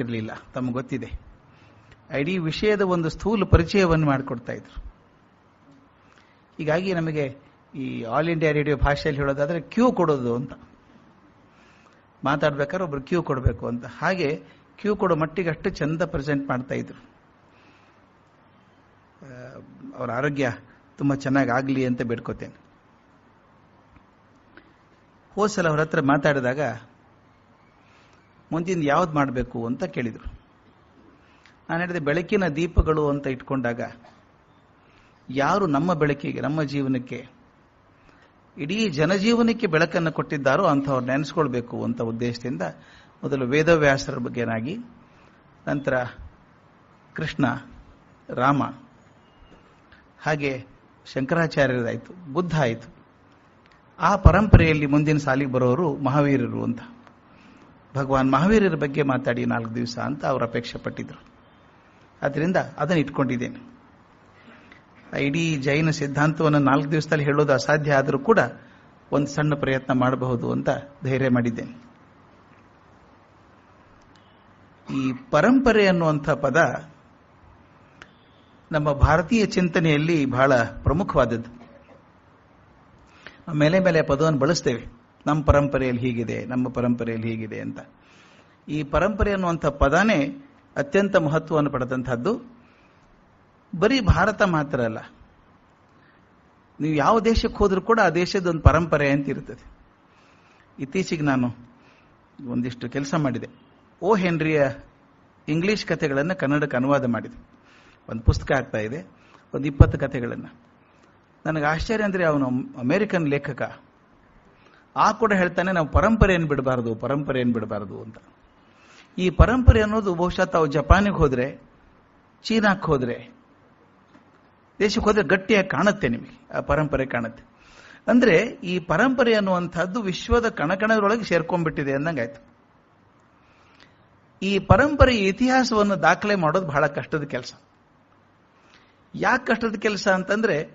ಮಾಡ್ತಿರ್ಲಿಲ್ಲ ತಮಗೆ ಗೊತ್ತಿದೆ. ಇಡೀ ವಿಷಯದ ಒಂದು ಸ್ಥೂಲ ಪರಿಚಯವನ್ನು ಮಾಡಿಕೊಡ್ತಾ ಇದ್ರು. ಹೀಗಾಗಿ ನಮಗೆ ಈ ಆಲ್ ಇಂಡಿಯಾ ರೇಡಿಯೋ ಭಾಷೆಯಲ್ಲಿ ಹೇಳೋದಾದ್ರೆ ಕ್ಯೂ ಕೊಡೋದು ಅಂತ. ಮಾತಾಡ್ಬೇಕಾದ್ರೆ ಒಬ್ರು ಕ್ಯೂ ಕೊಡಬೇಕು ಅಂತ. ಹಾಗೆ ಕ್ಯೂ ಕೊಡೋ ಮಟ್ಟಿಗೆ ಅಷ್ಟು ಚಂದ ಪ್ರೆಸೆಂಟ್ ಮಾಡ್ತಾ ಇದ್ರು. ಅವರ ಆರೋಗ್ಯ ತುಂಬ ಚೆನ್ನಾಗಿ ಆಗಲಿ ಅಂತ ಬೇಡ್ಕೋತೇನೆ. ಹೋದ ಸಲ ಅವ್ರ ಹತ್ರ ಮಾತಾಡಿದಾಗ ಮುಂದಿನ ಯಾವ್ದು ಮಾಡಬೇಕು ಅಂತ ಕೇಳಿದರು. ನಾನು ಹೇಳಿದೆ, ಬೆಳಕಿನ ದೀಪಗಳು ಅಂತ ಇಟ್ಕೊಂಡಾಗ ಯಾರು ನಮ್ಮ ಬೆಳಕಿಗೆ, ನಮ್ಮ ಜೀವನಕ್ಕೆ, ಇಡೀ ಜನಜೀವನಕ್ಕೆ ಬೆಳಕನ್ನು ಕೊಟ್ಟಿದ್ದಾರೋ ಅಂಥವ್ರು ನೆನೆಸ್ಕೊಳ್ಬೇಕು ಅಂತ ಉದ್ದೇಶದಿಂದ ಮೊದಲು ವೇದವ್ಯಾಸರ ಬಗ್ಗೆನಾಗಿ ನಂತರ ಕೃಷ್ಣ, ರಾಮ, ಹಾಗೆ ಶಂಕರಾಚಾರ್ಯರಾಯಿತು, ಬುದ್ಧ ಆಯಿತು. ಆ ಪರಂಪರೆಯಲ್ಲಿ ಮುಂದಿನ ಸಾಲಿಗೆ ಬರೋರು ಮಹಾವೀರರು ಅಂತ. ಭಗವಾನ್ ಮಹಾವೀರರ ಬಗ್ಗೆ ಮಾತಾಡಿ ನಾಲ್ಕು ದಿವಸ ಅಂತ ಅವರು ಅಪೇಕ್ಷೆ ಪಟ್ಟಿದ್ರು ಅದರಿಂದ ಅದನ್ನು ಇಟ್ಕೊಂಡಿದ್ದೇನೆ. ಇಡೀ ಜೈನ ಸಿದ್ಧಾಂತವನ್ನು ನಾಲ್ಕು ದಿವಸದಲ್ಲಿ ಹೇಳೋದು ಅಸಾಧ್ಯ ಆದರೂ ಕೂಡ ಒಂದು ಸಣ್ಣ ಪ್ರಯತ್ನ ಮಾಡಬಹುದು ಅಂತ ಧೈರ್ಯ ಮಾಡಿದ್ದೇನೆ. ಈ ಪರಂಪರೆ ಅನ್ನುವಂಥ ಪದ ನಮ್ಮ ಭಾರತೀಯ ಚಿಂತನೆಯಲ್ಲಿ ಬಹಳ ಪ್ರಮುಖವಾದದ್ದು. ಮೇಲೆ ಮೇಲೆ ಪದವನ್ನು ಬಳಸ್ತೇವೆ. ನಮ್ಮ ಪರಂಪರೆಯಲ್ಲಿ ಹೀಗಿದೆ, ನಮ್ಮ ಪರಂಪರೆಯಲ್ಲಿ ಹೀಗಿದೆ ಅಂತ. ಈ ಪರಂಪರೆ ಅನ್ನುವಂಥ ಪದನೇ ಅತ್ಯಂತ ಮಹತ್ವವನ್ನು ಪಡೆದಂಥದ್ದು. ಬರೀ ಭಾರತ ಮಾತ್ರ ಅಲ್ಲ. ನೀವು ಯಾವ ದೇಶಕ್ಕೆ ಹೋದರೂ ಕೂಡ ಆ ದೇಶದ ಒಂದು ಪರಂಪರೆ ಅಂತ ಇರ್ತದೆ. ಇತ್ತೀಚೆಗೆ ನಾನು ಒಂದಿಷ್ಟು ಕೆಲಸ ಮಾಡಿದೆ. ಓ ಹೆನ್ರಿಯ ಇಂಗ್ಲಿಷ್ ಕಥೆಗಳನ್ನು ಕನ್ನಡಕ್ಕೆ ಅನುವಾದ ಮಾಡಿದೆ. ಒಂದು ಪುಸ್ತಕ ಆಗ್ತಾ ಇದೆ, ಒಂದು ಇಪ್ಪತ್ತು ಕಥೆಗಳನ್ನು. ನನಗೆ ಆಶ್ಚರ್ಯ ಅಂದರೆ ಅವನು ಅಮೇರಿಕನ್ ಲೇಖಕ. ಆ ಕೂಡ ಹೇಳ್ತಾನೆ, ನಾವು ಪರಂಪರೆಯನ್ನು ಬಿಡಬಾರದು ಪರಂಪರೆಯನ್ನು ಬಿಡಬಾರದು ಅಂತ. ಈ ಪರಂಪರೆ ಅನ್ನೋದು ಬಹುಶಃ ತಾವು ಜಪಾನಿಗೆ ಹೋದ್ರೆ ಚೀನಾಕ್ಕೆ ಹೋದ್ರೆ, ದೇಶಕ್ಕೆ ಹೋದ್ರೆ ಗಟ್ಟಿಯಾಗಿ ಕಾಣುತ್ತೆ ನಿಮಗೆ, ಆ ಪರಂಪರೆ ಕಾಣುತ್ತೆ. ಅಂದ್ರೆ ಈ ಪರಂಪರೆ ಅನ್ನುವಂಥದ್ದು ವಿಶ್ವದ ಕಣಕಣದೊಳಗೆ ಸೇರ್ಕೊಂಡ್ಬಿಟ್ಟಿದೆ ಅಂದಂಗಾಯ್ತು ಈ ಪರಂಪರೆ ಇತಿಹಾಸವನ್ನು ದಾಖಲೆ ಮಾಡೋದು ಬಹಳ ಕಷ್ಟದ ಕೆಲಸ. ಯಾಕೆ ಕಷ್ಟದ ಕೆಲಸ ಅಂತಂದ್ರೆ,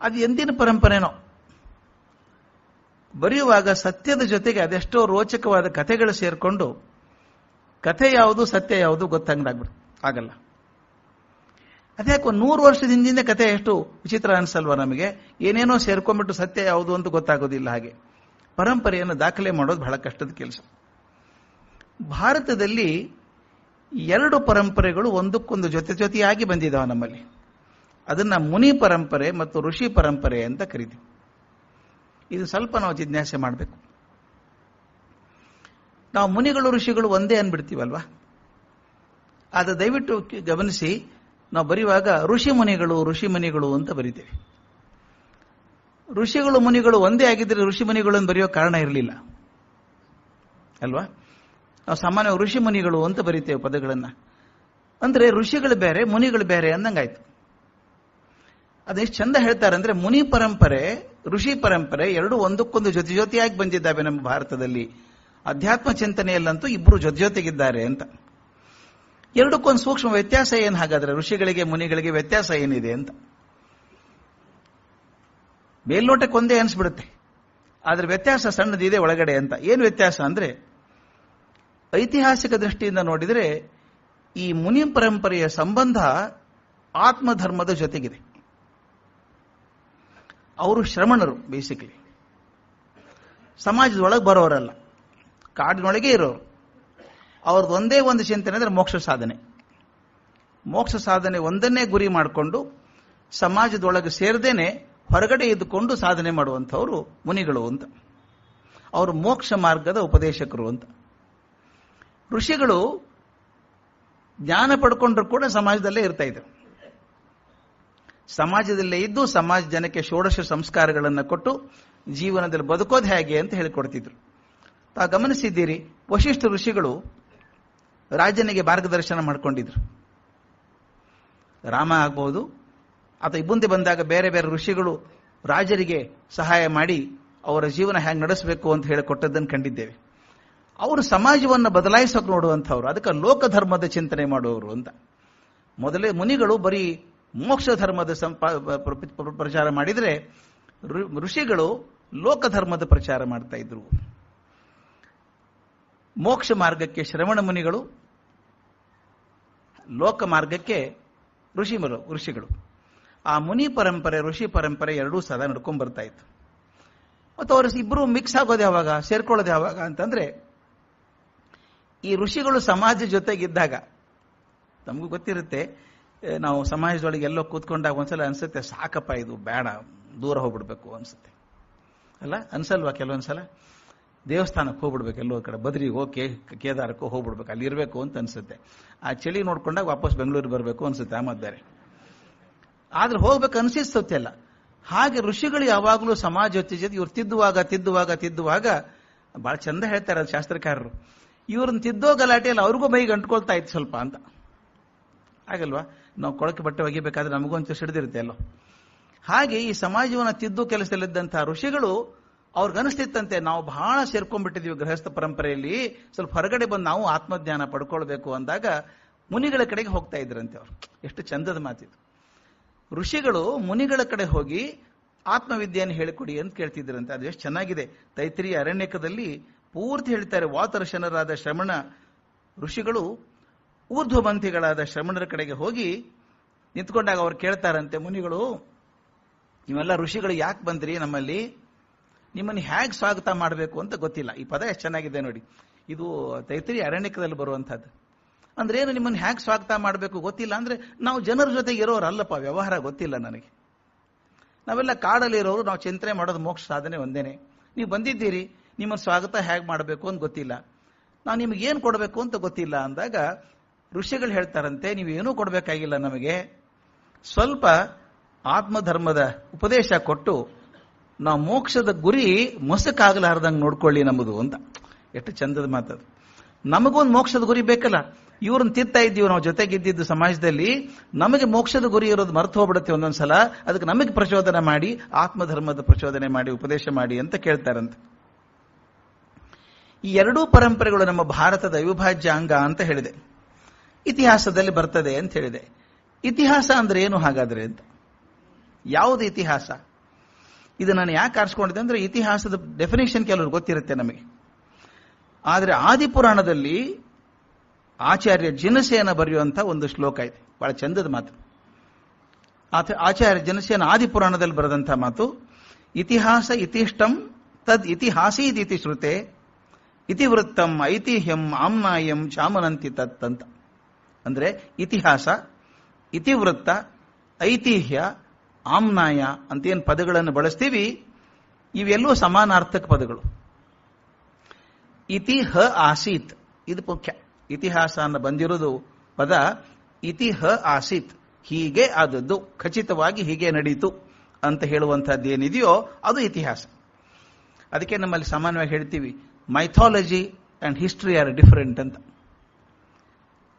ಅದು ಎಂದಿನ ಪರಂಪರೆನೋ. ಬರೆಯುವಾಗ ಸತ್ಯದ ಜೊತೆಗೆ ಅದೆಷ್ಟೋ ರೋಚಕವಾದ ಕಥೆಗಳು ಸೇರಿಕೊಂಡು ಕಥೆ ಯಾವುದು, ಸತ್ಯ ಯಾವುದು ಗೊತ್ತಾಗ್ಬಿಡ್ತು ಆಗಲ್ಲ. ಅದ್ಯಾಕೋ ನೂರು ವರ್ಷದ ಹಿಂದಿನ ಕಥೆ ಎಷ್ಟು ವಿಚಿತ್ರ ಅನಿಸಲ್ವ ನಮಗೆ? ಏನೇನೋ ಸೇರ್ಕೊಂಡ್ಬಿಟ್ಟು ಸತ್ಯ ಯಾವುದು ಅಂತ ಗೊತ್ತಾಗೋದಿಲ್ಲ ಹಾಗೆ. ಪರಂಪರೆಯನ್ನು ದಾಖಲೆ ಮಾಡೋದು ಬಹಳ ಕಷ್ಟದ ಕೆಲಸ. ಭಾರತದಲ್ಲಿ ಎರಡು ಪರಂಪರೆಗಳು ಒಂದಕ್ಕೊಂದು ಜೊತೆ ಜೊತೆಯಾಗಿ ಬಂದಿದ್ದಾವೆ ನಮ್ಮಲ್ಲಿ. ಅದನ್ನ ಮುನಿ ಪರಂಪರೆ ಮತ್ತು ಋಷಿ ಪರಂಪರೆ ಅಂತ ಕರಿತೀವಿ. ಇದು ಸ್ವಲ್ಪ ನಾವು ಜಿಜ್ಞಾಸೆ ಮಾಡಬೇಕು. ನಾವು ಮುನಿಗಳು, ಋಷಿಗಳು ಒಂದೇ ಅನ್ಬಿಡ್ತೀವಲ್ವಾ? ಅದು ದಯವಿಟ್ಟು ಗಮನಿಸಿ, ನಾವು ಬರೆಯುವಾಗ ಋಷಿ ಮುನಿಗಳು ಋಷಿ ಮುನಿಗಳು ಅಂತ ಬರಿತೇವೆ. ಋಷಿಗಳು, ಮುನಿಗಳು ಒಂದೇ ಆಗಿದ್ರೆ ಋಷಿ ಮುನಿಗಳನ್ನು ಬರೆಯೋ ಕಾರಣ ಇರಲಿಲ್ಲ. ಅಲ್ವಾ? ನಾವು ಸಾಮಾನ್ಯ ಋಷಿ ಮುನಿಗಳು ಅಂತ ಬರಿತೇವೆ ಪದಗಳನ್ನ. ಅಂದ್ರೆ ಋಷಿಗಳು ಬೇರೆ, ಮುನಿಗಳು ಬೇರೆ ಅಂದಂಗಾಯ್ತು. ಅದೆಷ್ಟು ಚಂದ ಹೇಳ್ತಾರೆ ಅಂದ್ರೆ ಮುನಿ ಪರಂಪರೆ ಋಷಿ ಪರಂಪರೆ ಎರಡು ಒಂದಕ್ಕೊಂದು ಜೊತೆ ಜೊತೆಯಾಗಿ ಬಂದಿದ್ದಾವೆ ನಮ್ಮ ಭಾರತದಲ್ಲಿ. ಅಧ್ಯಾತ್ಮ ಚಿಂತನೆಯಲ್ಲಂತೂ ಇಬ್ಬರು ಜೊತೆ ಜೊತೆಗಿದ್ದಾರೆ ಅಂತ. ಎರಡಕ್ಕೊಂದು ಸೂಕ್ಷ್ಮ ವ್ಯತ್ಯಾಸ ಏನು ಹಾಗಾದ್ರೆ? ಋಷಿಗಳಿಗೆ, ಮುನಿಗಳಿಗೆ ವ್ಯತ್ಯಾಸ ಏನಿದೆ ಅಂತ. ಮೇಲ್ನೋಟಕ್ಕೆ ಒಂದೇ ಅನಿಸ್ಬಿಡುತ್ತೆ. ಆದ್ರೆ ವ್ಯತ್ಯಾಸ ಸಣ್ಣದಿದೆ ಒಳಗಡೆ ಅಂತ. ಏನು ವ್ಯತ್ಯಾಸ ಅಂದ್ರೆ, ಐತಿಹಾಸಿಕ ದೃಷ್ಟಿಯಿಂದ ನೋಡಿದರೆ ಈ ಮುನಿ ಪರಂಪರೆಯ ಸಂಬಂಧ ಆತ್ಮಧರ್ಮದ ಜೊತೆಗಿದೆ. ಅವರು ಶ್ರಮಣರು ಬೇಸಿಕಲಿ ಸಮಾಜದೊಳಗೆ ಬರೋರಲ್ಲ. ಕಾಡಿನೊಳಗೆ ಇರೋರು. ಅವ್ರದ್ದು ಒಂದೇ ಒಂದು ಚಿಂತನೆ ಅಂದರೆ ಮೋಕ್ಷ ಸಾಧನೆ. ಮೋಕ್ಷ ಸಾಧನೆ ಒಂದನ್ನೇ ಗುರಿ ಮಾಡಿಕೊಂಡು ಸಮಾಜದೊಳಗೆ ಸೇರದೇನೆ ಹೊರಗಡೆ ಇದ್ದುಕೊಂಡು ಸಾಧನೆ ಮಾಡುವಂಥವ್ರು ಮುನಿಗಳು ಅಂತ. ಅವರು ಮೋಕ್ಷ ಮಾರ್ಗದ ಉಪದೇಶಕರು ಅಂತ. ಋಷಿಗಳು ಜ್ಞಾನ ಪಡ್ಕೊಂಡ್ರು ಕೂಡ ಸಮಾಜದಲ್ಲೇ ಇರ್ತಾ ಇದ್ರು. ಸಮಾಜದಲ್ಲೇ ಇದ್ದು ಸಮಾಜ ಜನಕ್ಕೆ ಷೋಡಶ ಸಂಸ್ಕಾರಗಳನ್ನು ಕೊಟ್ಟು ಜೀವನದಲ್ಲಿ ಬದುಕೋದು ಹೇಗೆ ಅಂತ ಹೇಳಿಕೊಡ್ತಿದ್ರು. ತಾ ಗಮನಿಸಿದ್ದೀರಿ, ವಶಿಷ್ಠ ಋಷಿಗಳು ರಾಜನಿಗೆ ಮಾರ್ಗದರ್ಶನ ಮಾಡ್ಕೊಂಡಿದ್ರು. ರಾಮ ಆಗ್ಬೋದು, ಅಥವಾ ಮುಂದೆ ಬಂದಾಗ ಬೇರೆ ಬೇರೆ ಋಷಿಗಳು ರಾಜರಿಗೆ ಸಹಾಯ ಮಾಡಿ ಅವರ ಜೀವನ ಹೇಗೆ ನಡೆಸಬೇಕು ಅಂತ ಹೇಳಿಕೊಟ್ಟದ್ದನ್ನು ಕಂಡಿದ್ದೇವೆ. ಅವರು ಸಮಾಜವನ್ನು ಬದಲಾಯಿಸೋಕೆ ನೋಡುವಂಥವ್ರು, ಅದಕ್ಕೆ ಲೋಕಧರ್ಮದ ಚಿಂತನೆ ಮಾಡುವವರು ಅಂತ. ಮೊದಲೇ ಮುನಿಗಳು ಬರೀ ಮೋಕ್ಷ ಧರ್ಮದ ಪ್ರಚಾರ ಮಾಡಿದರೆ ಋಷಿಗಳು ಲೋಕ ಧರ್ಮದ ಪ್ರಚಾರ ಮಾಡ್ತಾ ಇದ್ರು. ಮೋಕ್ಷ ಮಾರ್ಗಕ್ಕೆ ಶ್ರವಣ ಮುನಿಗಳು, ಲೋಕ ಮಾರ್ಗಕ್ಕೆ ಋಷಿ ಋಷಿಗಳು. ಆ ಮುನಿ ಪರಂಪರೆ, ಋಷಿ ಪರಂಪರೆ ಎರಡೂ ಸದಾ ನಡ್ಕೊಂಡ್ ಬರ್ತಾ ಇತ್ತು. ಮತ್ತು ಅವರು ಇಬ್ಬರು ಮಿಕ್ಸ್ ಆಗೋದು ಯಾವಾಗ, ಸೇರ್ಕೊಳ್ಳೋದು ಯಾವಾಗ ಅಂತಂದ್ರೆ, ಈ ಋಷಿಗಳು ಸಮಾಜ ಜೊತೆಗಿದ್ದಾಗ ನಮಗೂ ಗೊತ್ತಿರುತ್ತೆ ನಾವು ಸಮಾಜದೊಳಗೆ ಎಲ್ಲೋ ಕೂತ್ಕೊಂಡಾಗ ಒಂದ್ಸಲ ಅನ್ಸುತ್ತೆ, ಸಾಕಪ್ಪ ಇದು ಬೇಡ, ದೂರ ಹೋಗ್ಬಿಡ್ಬೇಕು ಅನ್ಸುತ್ತೆ. ಅಲ್ಲ, ಅನ್ಸಲ್ವಾ ಕೆಲವೊಂದ್ಸಲ? ದೇವಸ್ಥಾನಕ್ಕೆ ಹೋಗ್ಬಿಡ್ಬೇಕು ಎಲ್ಲೋ ಕಡೆ, ಬದ್ರಿಗೋ ಕೇ, ಕೇದಾರಕ್ಕೋ ಹೋಗ್ಬಿಡ್ಬೇಕು, ಅಲ್ಲಿ ಇರಬೇಕು ಅಂತ ಅನ್ಸುತ್ತೆ. ಆ ಚಳಿ ನೋಡ್ಕೊಂಡಾಗ ವಾಪಸ್ ಬೆಂಗಳೂರಿಗೆ ಬರಬೇಕು ಅನ್ಸುತ್ತೆ ಆ ಬೇರೆ ಆದ್ರೆ ಹೋಗ್ಬೇಕು ಅನ್ಸಿಸ್ತತೆ ಅಲ್ಲ ಹಾಗೆ ಋಷಿಗಳು ಯಾವಾಗಲೂ ಸಮಾಜ ಜೊತೆ ಜೊತೆ ಇವ್ರು ತಿದ್ದುವಾಗ ತಿದ್ದುವಾಗ ತಿದ್ದುವಾಗ ಬಹಳ ಚಂದ ಹೇಳ್ತಾರೆ ಶಾಸ್ತ್ರಕಾರರು. ಇವ್ರನ್ನ ತಿದ್ದೋ ಗಲಾಟೆಯಲ್ಲಿ ಅವ್ರಿಗೂ ಮೈಗೆ ಅಂಟ್ಕೊಳ್ತಾ ಇತ್ತು ಸ್ವಲ್ಪ ಅಂತ. ಆಗಲ್ವಾ ನಾವು ಕೊಳಕೆ ಬಟ್ಟೆ ಒಗಿಬೇಕಾದ್ರೆ ನಮಗೂ ಒಂಚೂರು ಸಿಡಿದಿರುತ್ತೆ ಅಲ್ಲೋ ಹಾಗೆ ಈ ಸಮಾಜವನ್ನ ತಿದ್ದು ಕೆಲಸದಲ್ಲಿದ್ದಂತಹ ಋಷಿಗಳು ಅವ್ರಿಗನಿಸ್ತಿತ್ತಂತೆ ನಾವು ಬಹಳ ಸೇರ್ಕೊಂಡ್ಬಿಟ್ಟಿದೀವಿ ಗೃಹಸ್ಥ ಪರಂಪರೆಯಲ್ಲಿ, ಸ್ವಲ್ಪ ಹೊರಗಡೆ ಬಂದು ನಾವು ಆತ್ಮಜ್ಞಾನ ಪಡ್ಕೊಳ್ಬೇಕು ಅಂದಾಗ ಮುನಿಗಳ ಕಡೆಗೆ ಹೋಗ್ತಾ ಇದ್ರಂತೆ ಅವ್ರು. ಎಷ್ಟು ಚಂದದ ಮಾತಿದು. ಋಷಿಗಳು ಮುನಿಗಳ ಕಡೆ ಹೋಗಿ ಆತ್ಮವಿದ್ಯೆಯನ್ನು ಹೇಳಿಕೊಡಿ ಅಂತ ಕೇಳ್ತಿದ್ರಂತೆ. ಅದು ಎಷ್ಟು ಚೆನ್ನಾಗಿದೆ. ತೈತ್ರಿಯ ಅರಣ್ಯಕದಲ್ಲಿ ಪೂರ್ತಿ ಹೇಳ್ತಾರೆ, ವಾತರ್ಶನರಾದ ಶ್ರಮಣ ಋಷಿಗಳು ಊರ್ಧ್ವಪಂಥಿಗಳಾದ ಶ್ರಮಣರ ಕಡೆಗೆ ಹೋಗಿ ನಿಂತ್ಕೊಂಡಾಗ ಅವ್ರು ಕೇಳ್ತಾರಂತೆ ಮುನಿಗಳು, ನೀವೆಲ್ಲ ಋಷಿಗಳು ಯಾಕೆ ಬಂದ್ರಿ ನಮ್ಮಲ್ಲಿ? ನಿಮ್ಮನ್ನು ಹೇಗೆ ಸ್ವಾಗತ ಮಾಡಬೇಕು ಅಂತ ಗೊತ್ತಿಲ್ಲ. ಈ ಪದ ಎಷ್ಟು ಚೆನ್ನಾಗಿದೆ ನೋಡಿ. ಇದು ತೈತ್ರಿ ಅರಣ್ಯಕದಲ್ಲಿ ಬರುವಂಥದ್ದು. ಅಂದ್ರೆ ಏನು, ನಿಮ್ಮನ್ನು ಹೇಗೆ ಸ್ವಾಗತ ಮಾಡಬೇಕು ಗೊತ್ತಿಲ್ಲ ಅಂದ್ರೆ ನಾವು ಜನರ ಜೊತೆಗೆ ಇರೋರಲ್ಲಪ್ಪ ವ್ಯವಹಾರ ಗೊತ್ತಿಲ್ಲ ನನಗೆ. ನಾವೆಲ್ಲ ಕಾಡಲ್ಲಿ ಇರೋರು, ನಾವು ಚಿಂತನೆ ಮಾಡೋದು ಮೋಕ್ಷ ಸಾಧನೆ ಒಂದೇನೆ. ನೀವು ಬಂದಿದ್ದೀರಿ ನಿಮ್ಮನ್ನು ಸ್ವಾಗತ ಹೇಗೆ ಮಾಡಬೇಕು ಅಂತ ಗೊತ್ತಿಲ್ಲ. ನಾವು ನಿಮಗೆ ಏನು ಕೊಡಬೇಕು ಅಂತ ಗೊತ್ತಿಲ್ಲ ಅಂದಾಗ ಋಷಿಗಳು ಹೇಳ್ತಾರಂತೆ ನೀವು ಏನೂ ಕೊಡಬೇಕಾಗಿಲ್ಲ ನಮಗೆ. ಸ್ವಲ್ಪ ಆತ್ಮಧರ್ಮದ ಉಪದೇಶ ಕೊಟ್ಟು, ನಾವು ಮೋಕ್ಷದ ಗುರಿ ಮೊಸಕಾಗಲಾರ್ದಂಗೆ ನೋಡ್ಕೊಳ್ಳಿ ನಮ್ಮದು ಅಂತ. ಎಷ್ಟು ಚಂದದ ಮಾತದು ನಮಗೊಂದು ಮೋಕ್ಷದ ಗುರಿ ಬೇಕಲ್ಲ. ಇವ್ರನ್ನ ತಿರ್ತಾ ಇದ್ದೀವಿ ನಾವು ಜೊತೆಗಿದ್ದಿದ್ದು ಸಮಾಜದಲ್ಲಿ. ನಮಗೆ ಮೋಕ್ಷದ ಗುರಿ ಇರೋದು ಮರ್ತು ಹೋಗ್ಬಿಡುತ್ತೆ ಒಂದೊಂದ್ಸಲ. ಅದಕ್ಕೆ ನಮಗೆ ಪ್ರಚೋದನೆ ಮಾಡಿ, ಆತ್ಮಧರ್ಮದ ಪ್ರಚೋದನೆ ಮಾಡಿ, ಉಪದೇಶ ಮಾಡಿ ಅಂತ ಕೇಳ್ತಾರಂತೆ. ಈ ಎರಡೂ ಪರಂಪರೆಗಳು ನಮ್ಮ ಭಾರತದ ಅವಿಭಾಜ್ಯ ಅಂಗ ಅಂತ ಹೇಳಿದೆ. ಇತಿಹಾಸದಲ್ಲಿ ಬರ್ತದೆ ಅಂತ ಹೇಳಿದೆ. ಇತಿಹಾಸ ಅಂದ್ರೆ ಏನು ಹಾಗಾದ್ರೆ ಅಂತ? ಯಾವುದು ಇತಿಹಾಸ? ಇದು ನಾನು ಯಾಕೆ ಆರಿಸ್ಕೊಂಡಿದ್ದೆ ಅಂದ್ರೆ ಇತಿಹಾಸದ ಡೆಫಿನೇಷನ್ ಕೆಲವರು ಗೊತ್ತಿರುತ್ತೆ ನಮಗೆ. ಆದರೆ ಆದಿಪುರಾಣದಲ್ಲಿ ಆಚಾರ್ಯ ಜಿನಸೇನ ಬರೆಯುವಂತ ಒಂದು ಶ್ಲೋಕ ಇದೆ. ಬಹಳ ಚಂದದ ಮಾತು. ಆಚಾರ್ಯ ಜನಸೇನ ಆದಿಪುರಾಣದಲ್ಲಿ ಬರೆದಂಥ ಮಾತು, ಇತಿಹಾಸ ಇತಿಷ್ಟಂ ತದ್ ಇತಿಹಾಸೀದಿತಿ ಶ್ರುತೆ ಇತಿವೃತ್ತಂ ಐತಿಹ್ಯಂ ಆಮ್ನಾಯಂ ಚಾಮನಂತಿ ತತ್ ಅಂತ. ಅಂದ್ರೆ ಇತಿಹಾಸ, ಇತಿವೃತ್ತ, ಐತಿಹ್ಯ, ಆಮ್ನಾಯ ಅಂತ ಏನು ಪದಗಳನ್ನು ಬಳಸ್ತೀವಿ, ಇವೆಲ್ಲವೂ ಸಮಾನಾರ್ಥಕ ಪದಗಳು. ಇತಿಹ ಆಸೀತ್. ಇದು ಮುಖ್ಯ. ಇತಿಹಾಸ ಅನ್ನ ಬಂದಿರೋದು ಪದ ಇತಿಹ ಆಸೀತ್. ಹೀಗೆ ಆದದ್ದು, ಖಚಿತವಾಗಿ ಹೀಗೆ ನಡೀತು ಅಂತ ಹೇಳುವಂತಹದ್ದು ಏನಿದೆಯೋ ಅದು ಇತಿಹಾಸ. ಅದಕ್ಕೆ ನಮ್ಮಲ್ಲಿ ಸಾಮಾನ್ಯವಾಗಿ ಹೇಳ್ತೀವಿ mythology and history are different ಅಂತ.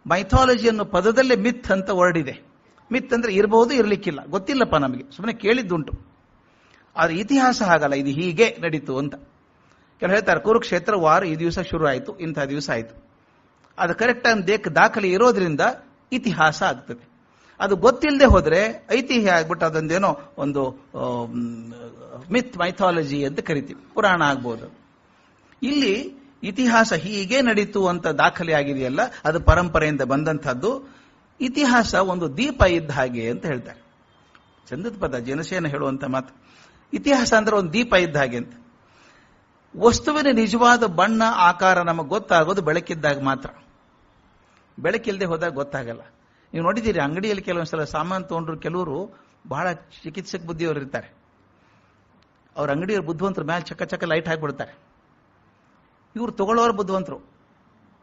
ಮೈಥಾಲಜಿ ಅನ್ನೋ ಪದದಲ್ಲೇ ಮಿತ್ ಅಂತ ವರ್ಡ್ ಇದೆ. ಮಿತ್ ಅಂದ್ರೆ ಇರಬಹುದು ಇರಲಿಕ್ಕಿಲ್ಲ. ಗೊತ್ತಿಲ್ಲಪ್ಪ ನಮಗೆ. ಸುಮ್ಮನೆ ಕೇಳಿದ್ದುಂಟು. ಆದರೆ ಇತಿಹಾಸ ಆಗಲ್ಲ ಇದು ಹೀಗೆ ನಡೀತು ಅಂತ. ಕೆಲವು ಹೇಳ್ತಾರೆ, ಕುರುಕ್ಷೇತ್ರ ವಾರ ಈ ದಿವಸ ಶುರು ಆಯಿತು, ಇಂಥ ದಿವಸ ಆಯಿತು. ಅದು ಕರೆಕ್ಟ್ ಆಗಿ ದೇಕ್ ದಾಖಲೆ ಇರೋದ್ರಿಂದ ಇತಿಹಾಸ ಆಗ್ತದೆ. ಅದು ಗೊತ್ತಿಲ್ಲದೆ ಹೋದರೆ ಐತಿಹ್ಯ ಆಗ್ಬಿಟ್ಟು ಅದೊಂದೇನೋ ಒಂದು ಮಿತ್ ಮೈಥಾಲಜಿ ಅಂತ ಕರಿತೀವಿ. ಪುರಾಣ ಆಗ್ಬೋದು. ಇಲ್ಲಿ ಇತಿಹಾಸ ಹೀಗೆ ನಡೀತು ಅಂತ ದಾಖಲೆ ಆಗಿದೆಯಲ್ಲ, ಅದು ಪರಂಪರೆಯಿಂದ ಬಂದಂಥದ್ದು. ಇತಿಹಾಸ ಒಂದು ದೀಪ ಇದ್ದ ಹಾಗೆ ಅಂತ ಹೇಳ್ತಾರೆ. ಚಂದದ ಪದ, ಜನಸೇನ ಹೇಳುವಂತ ಮಾತು. ಇತಿಹಾಸ ಅಂದ್ರೆ ಒಂದು ದೀಪ ಇದ್ದ ಹಾಗೆ ಅಂತ. ವಸ್ತುವಿನ ನಿಜವಾದ ಬಣ್ಣ, ಆಕಾರ ನಮಗೆ ಗೊತ್ತಾಗೋದು ಬೆಳಕಿದ್ದಾಗ ಮಾತ್ರ. ಬೆಳಕಿಲ್ಲದೆ ಹೋದಾಗ ಗೊತ್ತಾಗಲ್ಲ. ನೀವು ನೋಡಿದ್ದೀರಿ, ಅಂಗಡಿಯಲ್ಲಿ ಕೆಲವೊಂದ್ಸಲ ಸಾಮಾನು ತಗೊಂಡ್ರು, ಕೆಲವರು ಬಹಳ ಚಿಕಿತ್ಸಕ ಬುದ್ಧಿಯವರು ಇರ್ತಾರೆ. ಅವ್ರ ಅಂಗಡಿಯವ್ರ ಬುದ್ಧಿವಂತರ ಮ್ಯಾಲೆ ಚಕ್ಕ ಚಕ್ಕ ಲೈಟ್ ಹಾಕ್ಬಿಡ್ತಾರೆ. ಇವ್ರು ತಗೊಳ್ಳೋರು ಬುದ್ಧಿವಂತರು.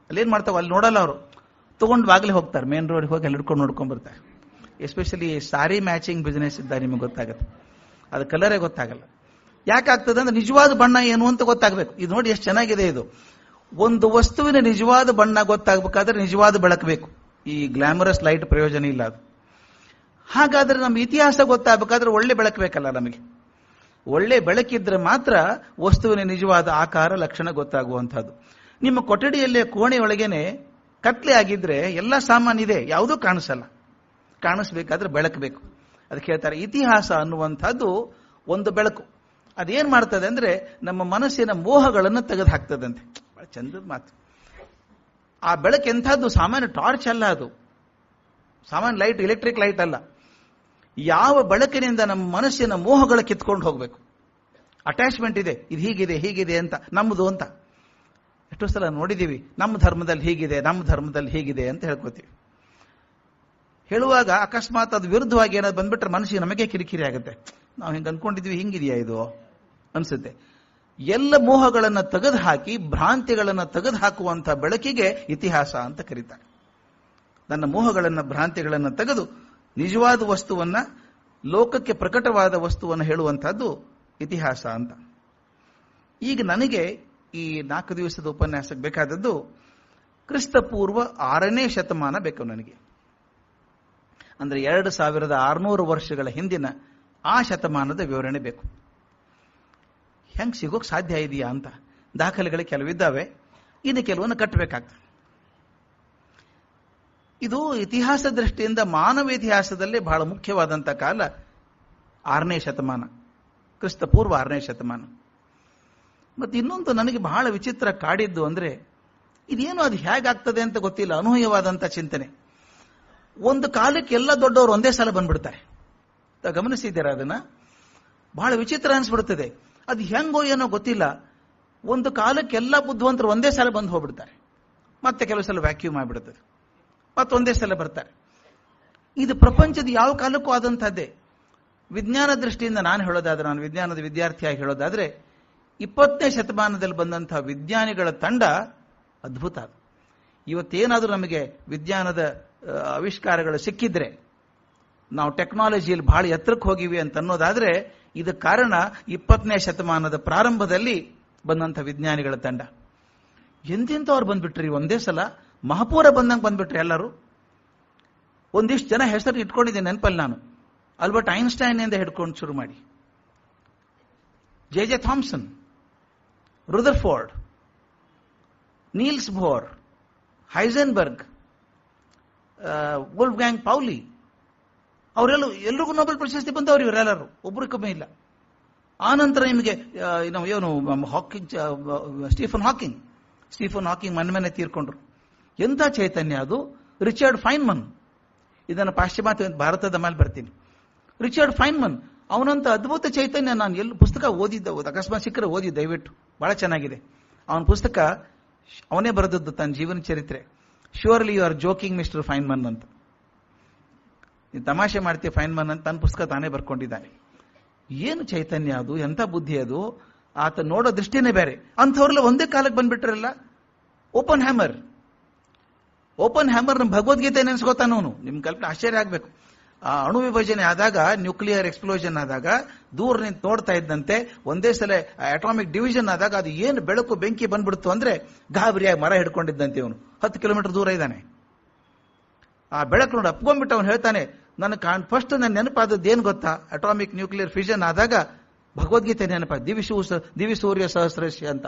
ಅಲ್ಲೇನು ಮಾಡ್ತಾವೆ? ಅಲ್ಲಿ ನೋಡಲ್ಲ ಅವರು. ತಗೊಂಡು ಬಾಗಿಲು ಹೋಗ್ತಾರೆ. ಮೇನ್ ರೋಡ್ ಹೋಗಿ ಅಲ್ಲಿ ಹಿಡ್ಕೊಂಡು ನೋಡ್ಕೊಂಡ್ ಬರ್ತಾರೆ. ಎಸ್ಪೆಷಲಿ ಸಾರಿ ಮ್ಯಾಚಿಂಗ್ ಬಿಸ್ನೆಸ್ ಇದ್ದ ನಿಮಗೆ ಗೊತ್ತಾಗುತ್ತೆ. ಅದು ಕಲರೇ ಗೊತ್ತಾಗಲ್ಲ. ಯಾಕಾಗ್ತದೆ ಅಂದ್ರೆ ನಿಜವಾದ ಬಣ್ಣ ಏನು ಅಂತ ಗೊತ್ತಾಗಬೇಕು. ಇದು ನೋಡಿ ಎಷ್ಟು ಚೆನ್ನಾಗಿದೆ ಇದು. ಒಂದು ವಸ್ತುವಿನ ನಿಜವಾದ ಬಣ್ಣ ಗೊತ್ತಾಗಬೇಕಾದ್ರೆ ನಿಜವಾದ ಬೆಳಕಬೇಕು ಈ ಗ್ಲಾಮರಸ್ ಲೈಟ್ ಪ್ರಯೋಜನ ಇಲ್ಲ ಅದು. ಹಾಗಾದ್ರೆ ನಮ್ಮ ಇತಿಹಾಸ ಗೊತ್ತಾಗಬೇಕಾದ್ರೆ ಒಳ್ಳೆ ಬೆಳಕಬೇಕಲ್ಲ ನಮಗೆ. ಒಳ್ಳೆ ಬೆಳಕಿದ್ರೆ ಮಾತ್ರ ವಸ್ತುವಿನ ನಿಜವಾದ ಆಕಾರ, ಲಕ್ಷಣ ಗೊತ್ತಾಗುವಂತಹದ್ದು ನಿಮ್ಮ ಕೊಠಡಿಯಲ್ಲೇ, ಕೋಣೆಯೊಳಗೇನೆ ಕತ್ಲೆ ಆಗಿದ್ರೆ ಎಲ್ಲ ಸಾಮಾನು ಇದೆ, ಯಾವುದೂ ಕಾಣಿಸಲ್ಲ. ಕಾಣಿಸ್ಬೇಕಾದ್ರೆ ಬೆಳಕಬೇಕು. ಅದಕ್ಕೆ ಹೇಳ್ತಾರೆ, ಇತಿಹಾಸ ಅನ್ನುವಂಥದ್ದು ಒಂದು ಬೆಳಕು. ಅದೇನ್ ಮಾಡ್ತದೆ ಅಂದ್ರೆ ನಮ್ಮ ಮನಸ್ಸಿನ ಮೋಹಗಳನ್ನು ತೆಗೆದು ಹಾಕ್ತದಂತೆ ಬಹಳ ಚಂದದ ಮಾತು. ಆ ಬೆಳಕು ಎಂಥದ್ದು? ಸಾಮಾನ್ಯ ಟಾರ್ಚ್ ಅಲ್ಲ ಅದು. ಸಾಮಾನ್ಯ ಲೈಟ್, ಎಲೆಕ್ಟ್ರಿಕ್ ಲೈಟ್ ಅಲ್ಲ. ಯಾವ ಬಳಕಿನಿಂದ ನಮ್ಮ ಮನಸ್ಸಿನ ಮೋಹಗಳ ಕಿತ್ಕೊಂಡು ಹೋಗಬೇಕು? ಅಟ್ಯಾಚ್ಮೆಂಟ್ ಇದೆ, ಇದು ಹೀಗಿದೆ ಹೀಗಿದೆ ಅಂತ, ನಮ್ಮದು ಅಂತ. ಎಷ್ಟೋ ಸಲ ನೋಡಿದ್ದೀವಿ, ನಮ್ಮ ಧರ್ಮದಲ್ಲಿ ಹೀಗಿದೆ, ನಮ್ಮ ಧರ್ಮದಲ್ಲಿ ಹೀಗಿದೆ ಅಂತ ಹೇಳ್ಕೊತೀವಿ ಹೇಳುವಾಗ ಅಕಸ್ಮಾತ್ ಅದು ವಿರುದ್ಧವಾಗಿ ಏನಾದ್ರು ಬಂದ್ಬಿಟ್ರೆ ಮನಸ್ಸಿಗೆ ನಮಗೆ ಕಿರಿಕಿರಿ ಆಗುತ್ತೆ. ನಾವು ಹಿಂಗೆ ಅನ್ಕೊಂಡಿದ್ವಿ, ಹಿಂಗಿದೆಯಾ ಇದು? ಅನ್ಸುತ್ತೆ. ಎಲ್ಲ ಮೋಹಗಳನ್ನು ತೆಗೆದು ಹಾಕಿ ಭ್ರಾಂತಿಗಳನ್ನು ತೆಗೆದು ಹಾಕುವಂತ ಬೆಳಕಿಗೆ ಇತಿಹಾಸ ಅಂತ ಕರೀತಾರೆ. ನನ್ನ ಮೋಹಗಳನ್ನು, ಭ್ರಾಂತಿಗಳನ್ನು ತೆಗೆದು ನಿಜವಾದ ವಸ್ತುವನ್ನ, ಲೋಕಕ್ಕೆ ಪ್ರಕಟವಾದ ವಸ್ತುವನ್ನು ಹೇಳುವಂತಹದ್ದು ಇತಿಹಾಸ ಅಂತ. ಈಗ ನನಗೆ ಈ ನಾಲ್ಕು ದಿವಸದ ಉಪನ್ಯಾಸಕ್ಕೆ ಬೇಕಾದದ್ದು ಕ್ರಿಸ್ತಪೂರ್ವ ಆರನೇ ಶತಮಾನ ಬೇಕು ನನಗೆ. ಅಂದ್ರೆ ಎರಡು ಸಾವಿರದ ಆರುನೂರು ವರ್ಷಗಳ ಹಿಂದಿನ ಆ ಶತಮಾನದ ವಿವರಣೆ ಬೇಕು. ಹೆಂಗ್ ಸಿಗೋಕ್ ಸಾಧ್ಯ ಇದೆಯಾ ಅಂತ. ದಾಖಲೆಗಳು ಕೆಲವಿದ್ದಾವೆ. ಇನ್ನು ಕೆಲವನ್ನು ಕಟ್ಟಬೇಕಾಗ್ತದೆ ಇದು ಇತಿಹಾಸ ದೃಷ್ಟಿಯಿಂದ, ಮಾನವ ಇತಿಹಾಸದಲ್ಲಿ ಬಹಳ ಮುಖ್ಯವಾದಂಥ ಕಾಲ ಆರನೇ ಶತಮಾನ, ಕ್ರಿಸ್ತ ಪೂರ್ವ ಆರನೇ ಶತಮಾನ. ಮತ್ತೆ ಇನ್ನೊಂದು ನನಗೆ ಬಹಳ ವಿಚಿತ್ರ ಕಾಡಿದ್ದು ಅಂದ್ರೆ, ಇದೇನು ಅದು ಹೇಗಾಗ್ತದೆ ಅಂತ ಗೊತ್ತಿಲ್ಲ ಅನೂಹ್ಯವಾದಂಥ ಚಿಂತನೆ. ಒಂದು ಕಾಲಕ್ಕೆ ಎಲ್ಲ ದೊಡ್ಡವರು ಒಂದೇ ಸಲ ಬಂದ್ಬಿಡ್ತಾರೆ. ಗಮನಿಸಿದ್ದೀರಾ ಅದನ್ನ? ಬಹಳ ವಿಚಿತ್ರ ಅನಿಸ್ಬಿಡ್ತದೆ. ಅದು ಹೆಂಗೋ ಏನೋ ಗೊತ್ತಿಲ್ಲ. ಒಂದು ಕಾಲಕ್ಕೆ ಎಲ್ಲ ಬುದ್ಧಿವಂತರು ಒಂದೇ ಸಲ ಬಂದು ಹೋಗ್ಬಿಡ್ತಾರೆ. ಮತ್ತೆ ಕೆಲವು ಸಲ ವ್ಯಾಕ್ಯೂಮ್ ಆಗಿಬಿಡ್ತದೆ. ಮತ್ತೊಂದೇ ಸಲ ಬರ್ತಾರೆ. ಇದು ಪ್ರಪಂಚದ ಯಾವ ಕಾಲಕ್ಕೂ ಆದಂಥದ್ದೇ ವಿಜ್ಞಾನ ದೃಷ್ಟಿಯಿಂದ ನಾನು ಹೇಳೋದಾದ್ರೆ, ನಾನು ವಿಜ್ಞಾನದ ವಿದ್ಯಾರ್ಥಿಯಾಗಿ ಹೇಳೋದಾದ್ರೆ, ಇಪ್ಪತ್ತನೇ ಶತಮಾನದಲ್ಲಿ ಬಂದಂತಹ ವಿಜ್ಞಾನಿಗಳ ತಂಡ ಅದ್ಭುತ ಅದು. ಇವತ್ತೇನಾದರೂ ನಮಗೆ ವಿಜ್ಞಾನದ ಆವಿಷ್ಕಾರಗಳು ಸಿಕ್ಕಿದ್ರೆ, ನಾವು ಟೆಕ್ನಾಲಜಿಯಲ್ಲಿ ಬಹಳ ಎತ್ತರಕ್ಕೆ ಹೋಗಿವಿ ಅಂತ ಅನ್ನೋದಾದ್ರೆ, ಇದು ಕಾರಣ ಇಪ್ಪತ್ತನೇ ಶತಮಾನದ ಪ್ರಾರಂಭದಲ್ಲಿ ಬಂದಂಥ ವಿಜ್ಞಾನಿಗಳ ತಂಡ. ಎಂತೆಂಥವ್ರು ಬಂದ್ಬಿಟ್ರಿ ಒಂದೇ ಸಲ. ಮಹಾಪೂರ ಬಂದಂಗೆ ಬಂದ್ಬಿಟ್ರೆ ಎಲ್ಲರೂ. ಒಂದಿಷ್ಟು ಜನ ಹೆಸರು ಇಟ್ಕೊಂಡಿದ್ದೀನಿ ನೆನಪಲ್ಲಿ ನಾನು. ಅಲ್ಬರ್ಟ್ ಐನ್ಸ್ಟೈನ್ ಇಂದ ಹಿಡ್ಕೊಂಡು ಶುರು ಮಾಡಿ. J J Thomson, Rutherford, Niels Bohr, Heisenberg Wolfgang Pauli. ಅವರೆಲ್ಲ, ಎಲ್ರಿಗೂ ನೊಬೆಲ್ ಪ್ರಶಸ್ತಿ ಬಂದವರು ಇವರೆಲ್ಲರೂ. ಒಬ್ಬರು ಕಮ್ಮಿ ಇಲ್ಲ ಆನಂತರ ನಿಮಗೆ ಏನು Hawking Stephen Hawking. Stephen Hawking ಮನೆ ಮನೆ ತೀರ್ಕೊಂಡ್ರು. ಎಂಥ ಚೈತನ್ಯ ಅದು? Richard Feynman. ಇದನ್ನು ಪಾಶ್ಚಿಮಾತ್ಯ ಭಾರತದ ಮೇಲೆ ಬರ್ತೀನಿ. ರಿಚರ್ಡ್ ಫೈನ್ಮನ್ ಅವನಂತ ಅದ್ಭುತ ಚೈತನ್ಯ ನಾನು ಎಲ್ಲಿ ಪುಸ್ತಕ ಓದಿದ್ದೆ ಓದ್- ಅಕಸ್ಮಾತ್ ಸಿಕ್ಕರೆ ಓದಿ, ದಯವಿಟ್ಟು. ಬಹಳ ಚೆನ್ನಾಗಿದೆ. ಅವನ ಪುಸ್ತಕ ಅವನೇ ಬರೆದದ್ದು ತನ್ನ ಜೀವನ ಚರಿತ್ರೆ. Surely you are joking mister Feynman ಅಂತ. ನೀನು ತಮಾಷೆ ಮಾಡ್ತೀಯ ಫೈನ್ಮನ್ ಅಂತ ತನ್ನ ಪುಸ್ತಕ ತಾನೇ ಬರ್ಕೊಂಡಿದ್ದಾನೆ. ಏನು ಚೈತನ್ಯ ಅದು? ಎಂಥ ಬುದ್ಧಿ ಅದು? ಆತ ನೋಡೋ ದೃಷ್ಟಿನೇ ಬೇರೆ. ಅಂಥವ್ರಲ್ಲ ಒಂದೇ ಕಾಲಕ್ಕೆ ಬಂದ್ಬಿಟ್ರಲ್ಲ? ಓಪನ್ ಹ್ಯಾಮರ್ ಓಪನ್ ಹ್ಯಾಮರ್ ನಮ್ಮ ಭಗವದ್ಗೀತೆ ನೆನೆಸ್ಕೋತಾನವನು ನಿಮ್ ಕಲ್ಪನೆ ಆಶ್ಚರ್ಯ ಆಗ್ಬೇಕು. ಆ ಅಣು ವಿಭಜನೆ ಆದಾಗ, ನ್ಯೂಕ್ಲಿಯರ್ ಎಕ್ಸ್ಪ್ಲೋಷನ್ ಆದಾಗ, ದೂರ ನಿಂತು ನೋಡ್ತಾ ಇದ್ದಂತೆ, ಒಂದೇ ಸಲ ಅಟಾಮಿಕ್ ಡಿವಿಷನ್ ಆದಾಗ ಅದು ಏನು ಬೆಳಕು ಬೆಂಕಿ ಬಂದ್ಬಿಡ್ತು ಅಂದ್ರೆ ಗಾಬರಿಯಾಗಿ ಮರ ಹಿಡ್ಕೊಂಡಿದ್ದಂತೆ ಅವನು. ಹತ್ತು ಕಿಲೋಮೀಟರ್ ದೂರ ಇದ್ದಾನೆ. ಆ ಬೆಳಕು ನೋಡಿ ಅಪ್ಕೊಂಡ್ಬಿಟ್ಟು ಅವನು ಹೇಳ್ತಾನೆ, ನನ್ನ ಕಾಣ್ ಫಸ್ಟ್ ನನ್ನ ನೆನಪಾದದ್ದು ಏನು ಗೊತ್ತಾ? ಅಟಾಮಿಕ್ ನ್ಯೂಕ್ಲಿಯರ್ ಫಿಷನ್ ಆದಾಗ ಭಗವದ್ಗೀತೆ ನೆನಪ ದಿವಿ ಸೂ- ದಿವಿ ಸೂರ್ಯ ಸಹಸ್ರಶ್ಯ ಅಂತ.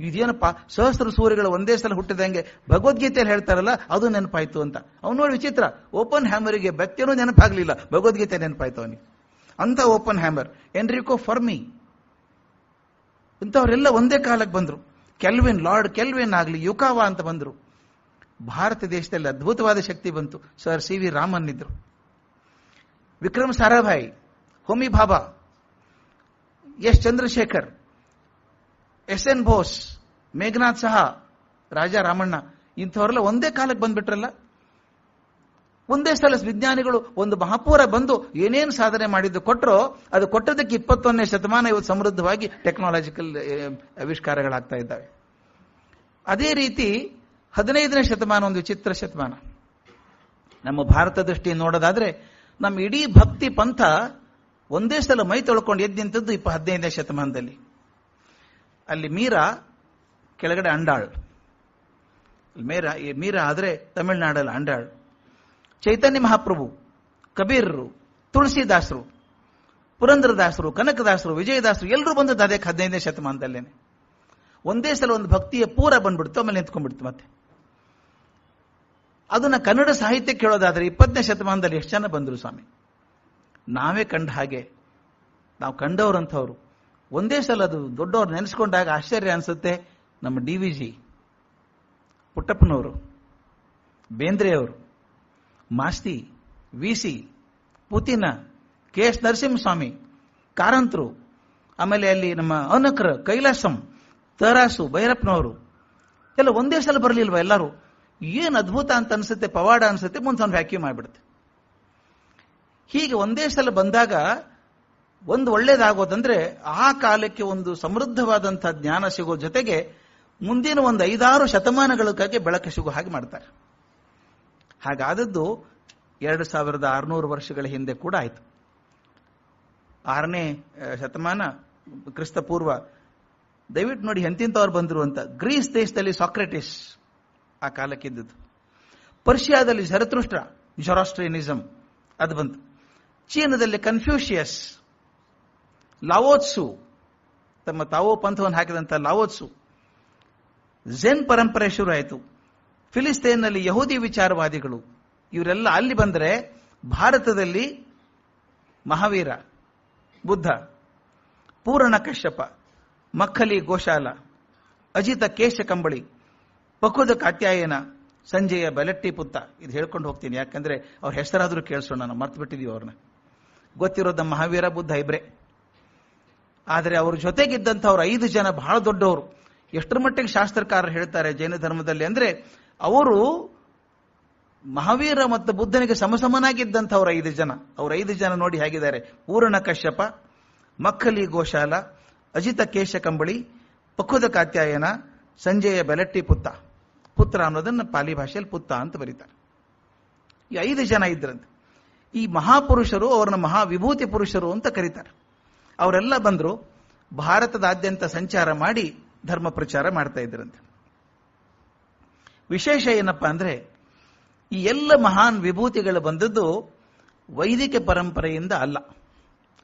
ಇದೇನಪ್ಪ? ಸಹಸ್ರ ಸೂರ್ಯಗಳು ಒಂದೇ ಸಲ ಹುಟ್ಟಿದಂಗೆ ಭಗವದ್ಗೀತೆಯಲ್ಲಿ ಹೇಳ್ತಾರಲ್ಲ, ಅದು ನೆನಪಾಯ್ತು ಅಂತ. ಅವ್ನು ನೋಡಿ ವಿಚಿತ್ರ. ಓಪನ್ ಹ್ಯಾಮರಿಗೆ ಬೆತ್ತೇನೂ ನೆನಪಾಗ್ಲಿಲ್ಲ. ಭಗವದ್ಗೀತೆ ನೆನಪಾಯ್ತು ಅವನಿಗೆ. ಅಂತ ಓಪನ್ ಹ್ಯಾಮರ್. Enrico Fermi. ಇಂಥವರೆಲ್ಲ ಒಂದೇ ಕಾಲಕ್ಕೆ ಬಂದರು. ಕೆಲ್ವಿನ್ ಲಾರ್ಡ್, ಕೆಲ್ವಿನ್ ಆಗಲಿ, ಯುಕಾವ ಅಂತ ಬಂದರು. ಭಾರತ ದೇಶದಲ್ಲಿ ಅದ್ಭುತವಾದ ಶಕ್ತಿ ಬಂತು. ಸರ್ ಸಿ ವಿ ರಾಮನ್ ಇದ್ರು Vikram Sarabhai, Homi Bhabha S Chandrasekhar S N Bose, Meghnad Saha, Raja Ramanna, ಇಂಥವರೆಲ್ಲ ಒಂದೇ ಕಾಲಕ್ಕೆ ಬಂದ್ಬಿಟ್ರಲ್ಲ? ಒಂದೇ ಸಲ ವಿಜ್ಞಾನಿಗಳು ಒಂದು ಮಹಾಪೂರ ಬಂದು ಏನೇನು ಸಾಧನೆ ಮಾಡಿದ್ದು ಕೊಟ್ಟರೋ ಅದು ಕೊಟ್ಟದಕ್ಕೆ ಇಪ್ಪತ್ತೊಂದನೇ ಶತಮಾನ ಇವತ್ತು ಸಮೃದ್ಧವಾಗಿ ಟೆಕ್ನಾಲಜಿಕಲ್ ಆವಿಷ್ಕಾರಗಳಾಗ್ತಾ ಇದ್ದಾವೆ. ಅದೇ ರೀತಿ ಹದಿನೈದನೇ ಶತಮಾನ ಒಂದು ವಿಚಿತ್ರ ಶತಮಾನ. ನಮ್ಮ ಭಾರತ ದೃಷ್ಟಿ ನೋಡೋದಾದ್ರೆ, ನಮ್ಮ ಇಡೀ ಭಕ್ತಿ ಪಂಥ ಒಂದೇ ಸಲ ಮೈ ತೊಳ್ಕೊಂಡು ಎದ್ದು ನಿಂತದ್ದು ಇಪ್ಪ ಹದಿನೈದನೇ ಶತಮಾನದಲ್ಲಿ. ಅಲ್ಲಿ ಮೀರಾ ಕೆಳಗಡೆ ಅಂಡಾಳ್. ಮೀರಾ ಮೀರಾ ಆದರೆ ತಮಿಳುನಾಡಲ್ಲಿ ಅಂಡಾಳ್. ಚೈತನ್ಯ ಮಹಾಪ್ರಭು, ಕಬೀರರು, ತುಳಸಿದಾಸರು, ಪುರಂದ್ರದಾಸರು, ಕನಕದಾಸರು, ವಿಜಯದಾಸರು ಎಲ್ಲರೂ ಬಂದದ್ದು ಅದೇ ಹದಿನೈದನೇ ಶತಮಾನದಲ್ಲೇನೆ. ಒಂದೇ ಸಲ ಒಂದು ಭಕ್ತಿಯ ಪೂರ ಬಂದ್ಬಿಡ್ತು, ಆಮೇಲೆ ನಿಂತ್ಕೊಂಡ್ಬಿಡ್ತು ಮತ್ತೆ. ಅದನ್ನ ಕನ್ನಡ ಸಾಹಿತ್ಯಕ್ಕೆ ಹೇಳೋದಾದ್ರೆ ಇಪ್ಪತ್ತನೇ ಶತಮಾನದಲ್ಲಿ ಎಷ್ಟು ಜನ ಬಂದರು ಸ್ವಾಮಿ? ನಾವೇ ಕಂಡ ಹಾಗೆ, ನಾವು ಕಂಡವ್ರಂಥವ್ರು. ಒಂದೇ ಸಲ ಅದು ದೊಡ್ಡವ್ರು ನೆನೆಸ್ಕೊಂಡಾಗ ಆಶ್ಚರ್ಯ ಅನಿಸುತ್ತೆ. ನಮ್ಮ ಡಿ ವಿ ಜಿ, ಪುಟ್ಟಪ್ಪನವರು, ಬೇಂದ್ರೆಯವರು, Masti, V C, Putina, K S Narasimhaswamy, ಕಾರಂತರು, ಆಮೇಲೆ ಅಲ್ಲಿ ನಮ್ಮ ಅನಕ್ರ, ಕೈಲಾಸಂ, ತರಾಸು, ಭೈರಪ್ಪನವರು, ಎಲ್ಲ ಒಂದೇ ಸಲ ಬರಲಿಲ್ವಾ ಎಲ್ಲರೂ? ಏನು ಅದ್ಭುತ ಅಂತ ಅನ್ಸುತ್ತೆ, ಪವಾಡ ಅನ್ಸುತ್ತೆ, ಮುಂದೆ ಒಂದು ವ್ಯಾಕ್ಯೂಮ್ ಮಾಡಿಬಿಡುತ್ತೆ. ಹೀಗೆ ಒಂದೇ ಸಲ ಬಂದಾಗ ಒಂದು ಒಳ್ಳೇದಾಗೋದಂದ್ರೆ ಆ ಕಾಲಕ್ಕೆ ಒಂದು ಸಮೃದ್ಧವಾದಂತಹ ಜ್ಞಾನ ಸಿಗೋ ಜೊತೆಗೆ ಮುಂದಿನ ಒಂದು ಐದಾರು ಶತಮಾನಗಳಿಗಾಗಿ ಬೆಳಕು ಸಿಗೋ ಹಾಗೆ ಮಾಡ್ತಾರೆ. ಹಾಗಾದದ್ದು ಎರಡು ಸಾವಿರದ ಆರುನೂರು ವರ್ಷಗಳ ಹಿಂದೆ ಕೂಡ ಆಯಿತು. ಆರನೇ ಶತಮಾನ ಕ್ರಿಸ್ತಪೂರ್ವ ದಯವಿಟ್ಟು ನೋಡಿ ಎಂತಿಂತವ್ರು ಬಂದರು ಅಂತ. ಗ್ರೀಸ್ ದೇಶದಲ್ಲಿ ಸಾಕ್ರೆಟಿಸ್ ಆ ಕಾಲಕ್ಕಿದ್ದದ್ದು ಪರ್ಷಿಯಾದಲ್ಲಿ ಜರತೃಷ್ಟ ಜೊರಾಸ್ಟ್ರಿಯನಿಸಂ ಅದು ಬಂತು. ಚೀನಾದಲ್ಲಿ ಕನ್ಫ್ಯೂಷಿಯಸ್ ಲಾವೋತ್ಸು. ತಮ್ಮ ತಾವೋ ಪಂಥವನ್ನು ಹಾಕಿದಂಥ ಲಾವೋತ್ಸು. ಝೆನ್ ಪರಂಪರೆ ಶುರು ಆಯಿತು ಫಿಲಿಸ್ತೀನ್ನಲ್ಲಿ ಯಹೂದಿ ವಿಚಾರವಾದಿಗಳು, ಇವರೆಲ್ಲ ಅಲ್ಲಿ ಬಂದರೆ ಭಾರತದಲ್ಲಿ ಮಹಾವೀರ, ಬುದ್ಧ, ಪೂರ್ಣ ಕಶ್ಯಪ, ಮಕ್ಕಲಿ ಗೋಶಾಲ, ಅಜಿತ ಕೇಶ ಕಂಬಳಿ ಪಕುದ ಕಾತ್ಯಾಯನ, ಸಂಜೆಯ ಬೆಲಟ್ಟಿ ಪುತ್ತ. ಇದು ಹೇಳ್ಕೊಂಡು ಹೋಗ್ತೀನಿ. ಯಾಕಂದ್ರೆ ಅವ್ರ ಹೆಸರಾದರೂ ಕೇಳಿಸೋಣ ನಾವು ಮರ್ತು ಬಿಟ್ಟಿದೀವಿ ಅವ್ರನ್ನ. ಗೊತ್ತಿರೋದು ಮಹಾವೀರ, ಬುದ್ಧ ಇಬ್ರೆ. ಆದರೆ ಅವ್ರ ಜೊತೆಗಿದ್ದಂಥ ಅವ್ರ ಐದು ಜನ ಬಹಳ ದೊಡ್ಡವರು. ಎಷ್ಟರ ಮಟ್ಟಿಗೆ ಶಾಸ್ತ್ರಕಾರರು ಹೇಳ್ತಾರೆ ಜೈನ ಧರ್ಮದಲ್ಲಿ ಅಂದರೆ ಅವರು ಮಹಾವೀರ ಮತ್ತು ಬುದ್ಧನಿಗೆ ಸಮಸಮನಾಗಿದ್ದಂಥವ್ರ ಐದು ಜನ. ಅವ್ರ ಐದು ಜನ ನೋಡಿ ಹೇಗಿದ್ದಾರೆ. ಪೂರ್ಣ ಕಶ್ಯಪ, ಮಕ್ಕಲಿ ಗೋಶಾಲ, ಅಜಿತ ಕೇಶ ಕಂಬಳಿ ಪಕ್ವದ ಕಾತ್ಯಾಯನ, ಸಂಜೆಯ ಬೆಲಟ್ಟಿ ಪುತ್ತ. ಪುತ್ರ ಅನ್ನೋದನ್ನ ಪಾಲಿ ಭಾಷೆಯಲ್ಲಿ ಪುತ್ತ ಅಂತ ಬರೀತಾರೆ. ಈ ಐದು ಜನ ಇದ್ರಂತೆ. ಈ ಮಹಾಪುರುಷರು ಅವ್ರನ್ನ ಮಹಾವಿಭೂತಿ ಪುರುಷರು ಅಂತ ಕರೀತಾರೆ. ಅವರೆಲ್ಲ ಬಂದರು ಭಾರತದಾದ್ಯಂತ ಸಂಚಾರ ಮಾಡಿ ಧರ್ಮ ಪ್ರಚಾರ ಮಾಡ್ತಾ ಇದ್ರಂತೆ. ವಿಶೇಷ ಏನಪ್ಪಾ ಅಂದ್ರೆ, ಈ ಎಲ್ಲ ಮಹಾನ್ ವಿಭೂತಿಗಳು ಬಂದದ್ದು ವೈದಿಕ ಪರಂಪರೆಯಿಂದ ಅಲ್ಲ.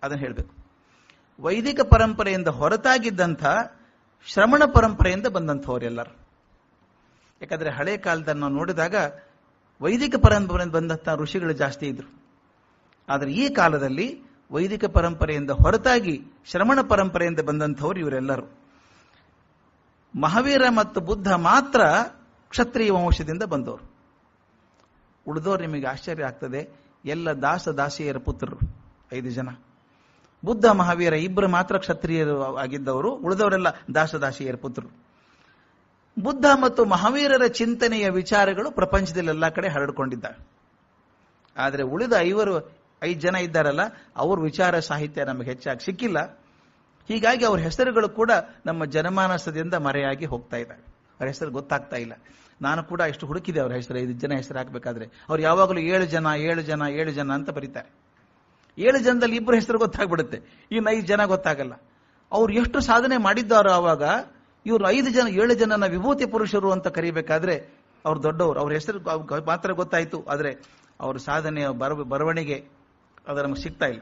ಅದನ್ನು ಹೇಳಬೇಕು. ವೈದಿಕ ಪರಂಪರೆಯಿಂದ ಹೊರತಾಗಿದ್ದಂಥ ಶ್ರಮಣ ಪರಂಪರೆಯಿಂದ ಬಂದಂಥವರೆಲ್ಲರು. ಯಾಕಂದ್ರೆ ಹಳೆ ಕಾಲದಲ್ಲಿ ನಾವು ನೋಡಿದಾಗ ವೈದಿಕ ಪರಂಪರೆಯಿಂದ ಬಂದಂಥ ಋಷಿಗಳು ಜಾಸ್ತಿ ಇದ್ರು. ಆದರೆ ಈ ಕಾಲದಲ್ಲಿ ವೈದಿಕ ಪರಂಪರೆಯಿಂದ ಹೊರತಾಗಿ ಶ್ರಮಣ ಪರಂಪರೆಯಿಂದ ಬಂದಂಥವ್ರು ಇವರೆಲ್ಲರೂ. ಮಹಾವೀರ ಮತ್ತು ಬುದ್ಧ ಮಾತ್ರ ಕ್ಷತ್ರಿಯ ವಂಶದಿಂದ ಬಂದವರು. ಉಳಿದವರು ನಿಮಗೆ ಆಶ್ಚರ್ಯ ಆಗ್ತದೆ, ಎಲ್ಲ ದಾಸ ದಾಸಿಯರ ಪುತ್ರರು, ಐದು ಜನ. ಬುದ್ಧ, ಮಹಾವೀರ ಇಬ್ಬರು ಮಾತ್ರ ಕ್ಷತ್ರಿಯರು ಆಗಿದ್ದವರು, ಉಳಿದವರೆಲ್ಲ ದಾಸ ದಾಸಿಯರ ಪುತ್ರರು. ಬುದ್ಧ ಮತ್ತು ಮಹಾವೀರರ ಚಿಂತನೆಯ ವಿಚಾರಗಳು ಪ್ರಪಂಚದಲ್ಲಿ ಎಲ್ಲ ಕಡೆ ಹರಡಿಕೊಂಡಿದ್ದ ಆದರೆ ಉಳಿದ ಐವರು ಐದು ಜನ ಇದ್ದಾರಲ್ಲ, ಅವ್ರ ವಿಚಾರ ಸಾಹಿತ್ಯ ನಮಗೆ ಹೆಚ್ಚಾಗಿ ಸಿಕ್ಕಿಲ್ಲ. ಹೀಗಾಗಿ ಅವ್ರ ಹೆಸರುಗಳು ಕೂಡ ನಮ್ಮ ಜನಮಾನಸದಿಂದ ಮರೆಯಾಗಿ ಹೋಗ್ತಾ ಇದ್ದಾವೆ. ಅವ್ರ ಹೆಸರು ಗೊತ್ತಾಗ್ತಾ ಇಲ್ಲ. ನಾನು ಕೂಡ ಎಷ್ಟು ಹುಡುಕಿದೆ ಅವ್ರ ಹೆಸರು, ಐದು ಜನ ಹೆಸರು ಹಾಕಬೇಕಾದ್ರೆ. ಅವ್ರು ಯಾವಾಗಲೂ ಏಳು ಜನ ಏಳು ಜನ ಏಳು ಜನ ಅಂತ ಬರೀತಾರೆ. ಏಳು ಜನದಲ್ಲಿ ಇಬ್ಬರು ಹೆಸರು ಗೊತ್ತಾಗ್ಬಿಡುತ್ತೆ. ಇನ್ನು ಐದು ಜನ ಗೊತ್ತಾಗಲ್ಲ. ಅವ್ರು ಎಷ್ಟು ಸಾಧನೆ ಮಾಡಿದ್ದಾರೋ ಆವಾಗ ಇವರು ಐದು ಜನ, ಏಳು ಜನನ ವಿಭೂತಿ ಪುರುಷರು ಅಂತ ಕರಿಬೇಕಾದ್ರೆ ಅವ್ರು ದೊಡ್ಡವರು. ಅವ್ರ ಹೆಸರು ಮಾತ್ರ ಗೊತ್ತಾಯ್ತು. ಆದರೆ ಅವ್ರ ಸಾಧನೆಯ ಬರ ಬರವಣಿಗೆ ಅದು ನಮಗೆ ಸಿಗ್ತಾ ಇಲ್ಲ.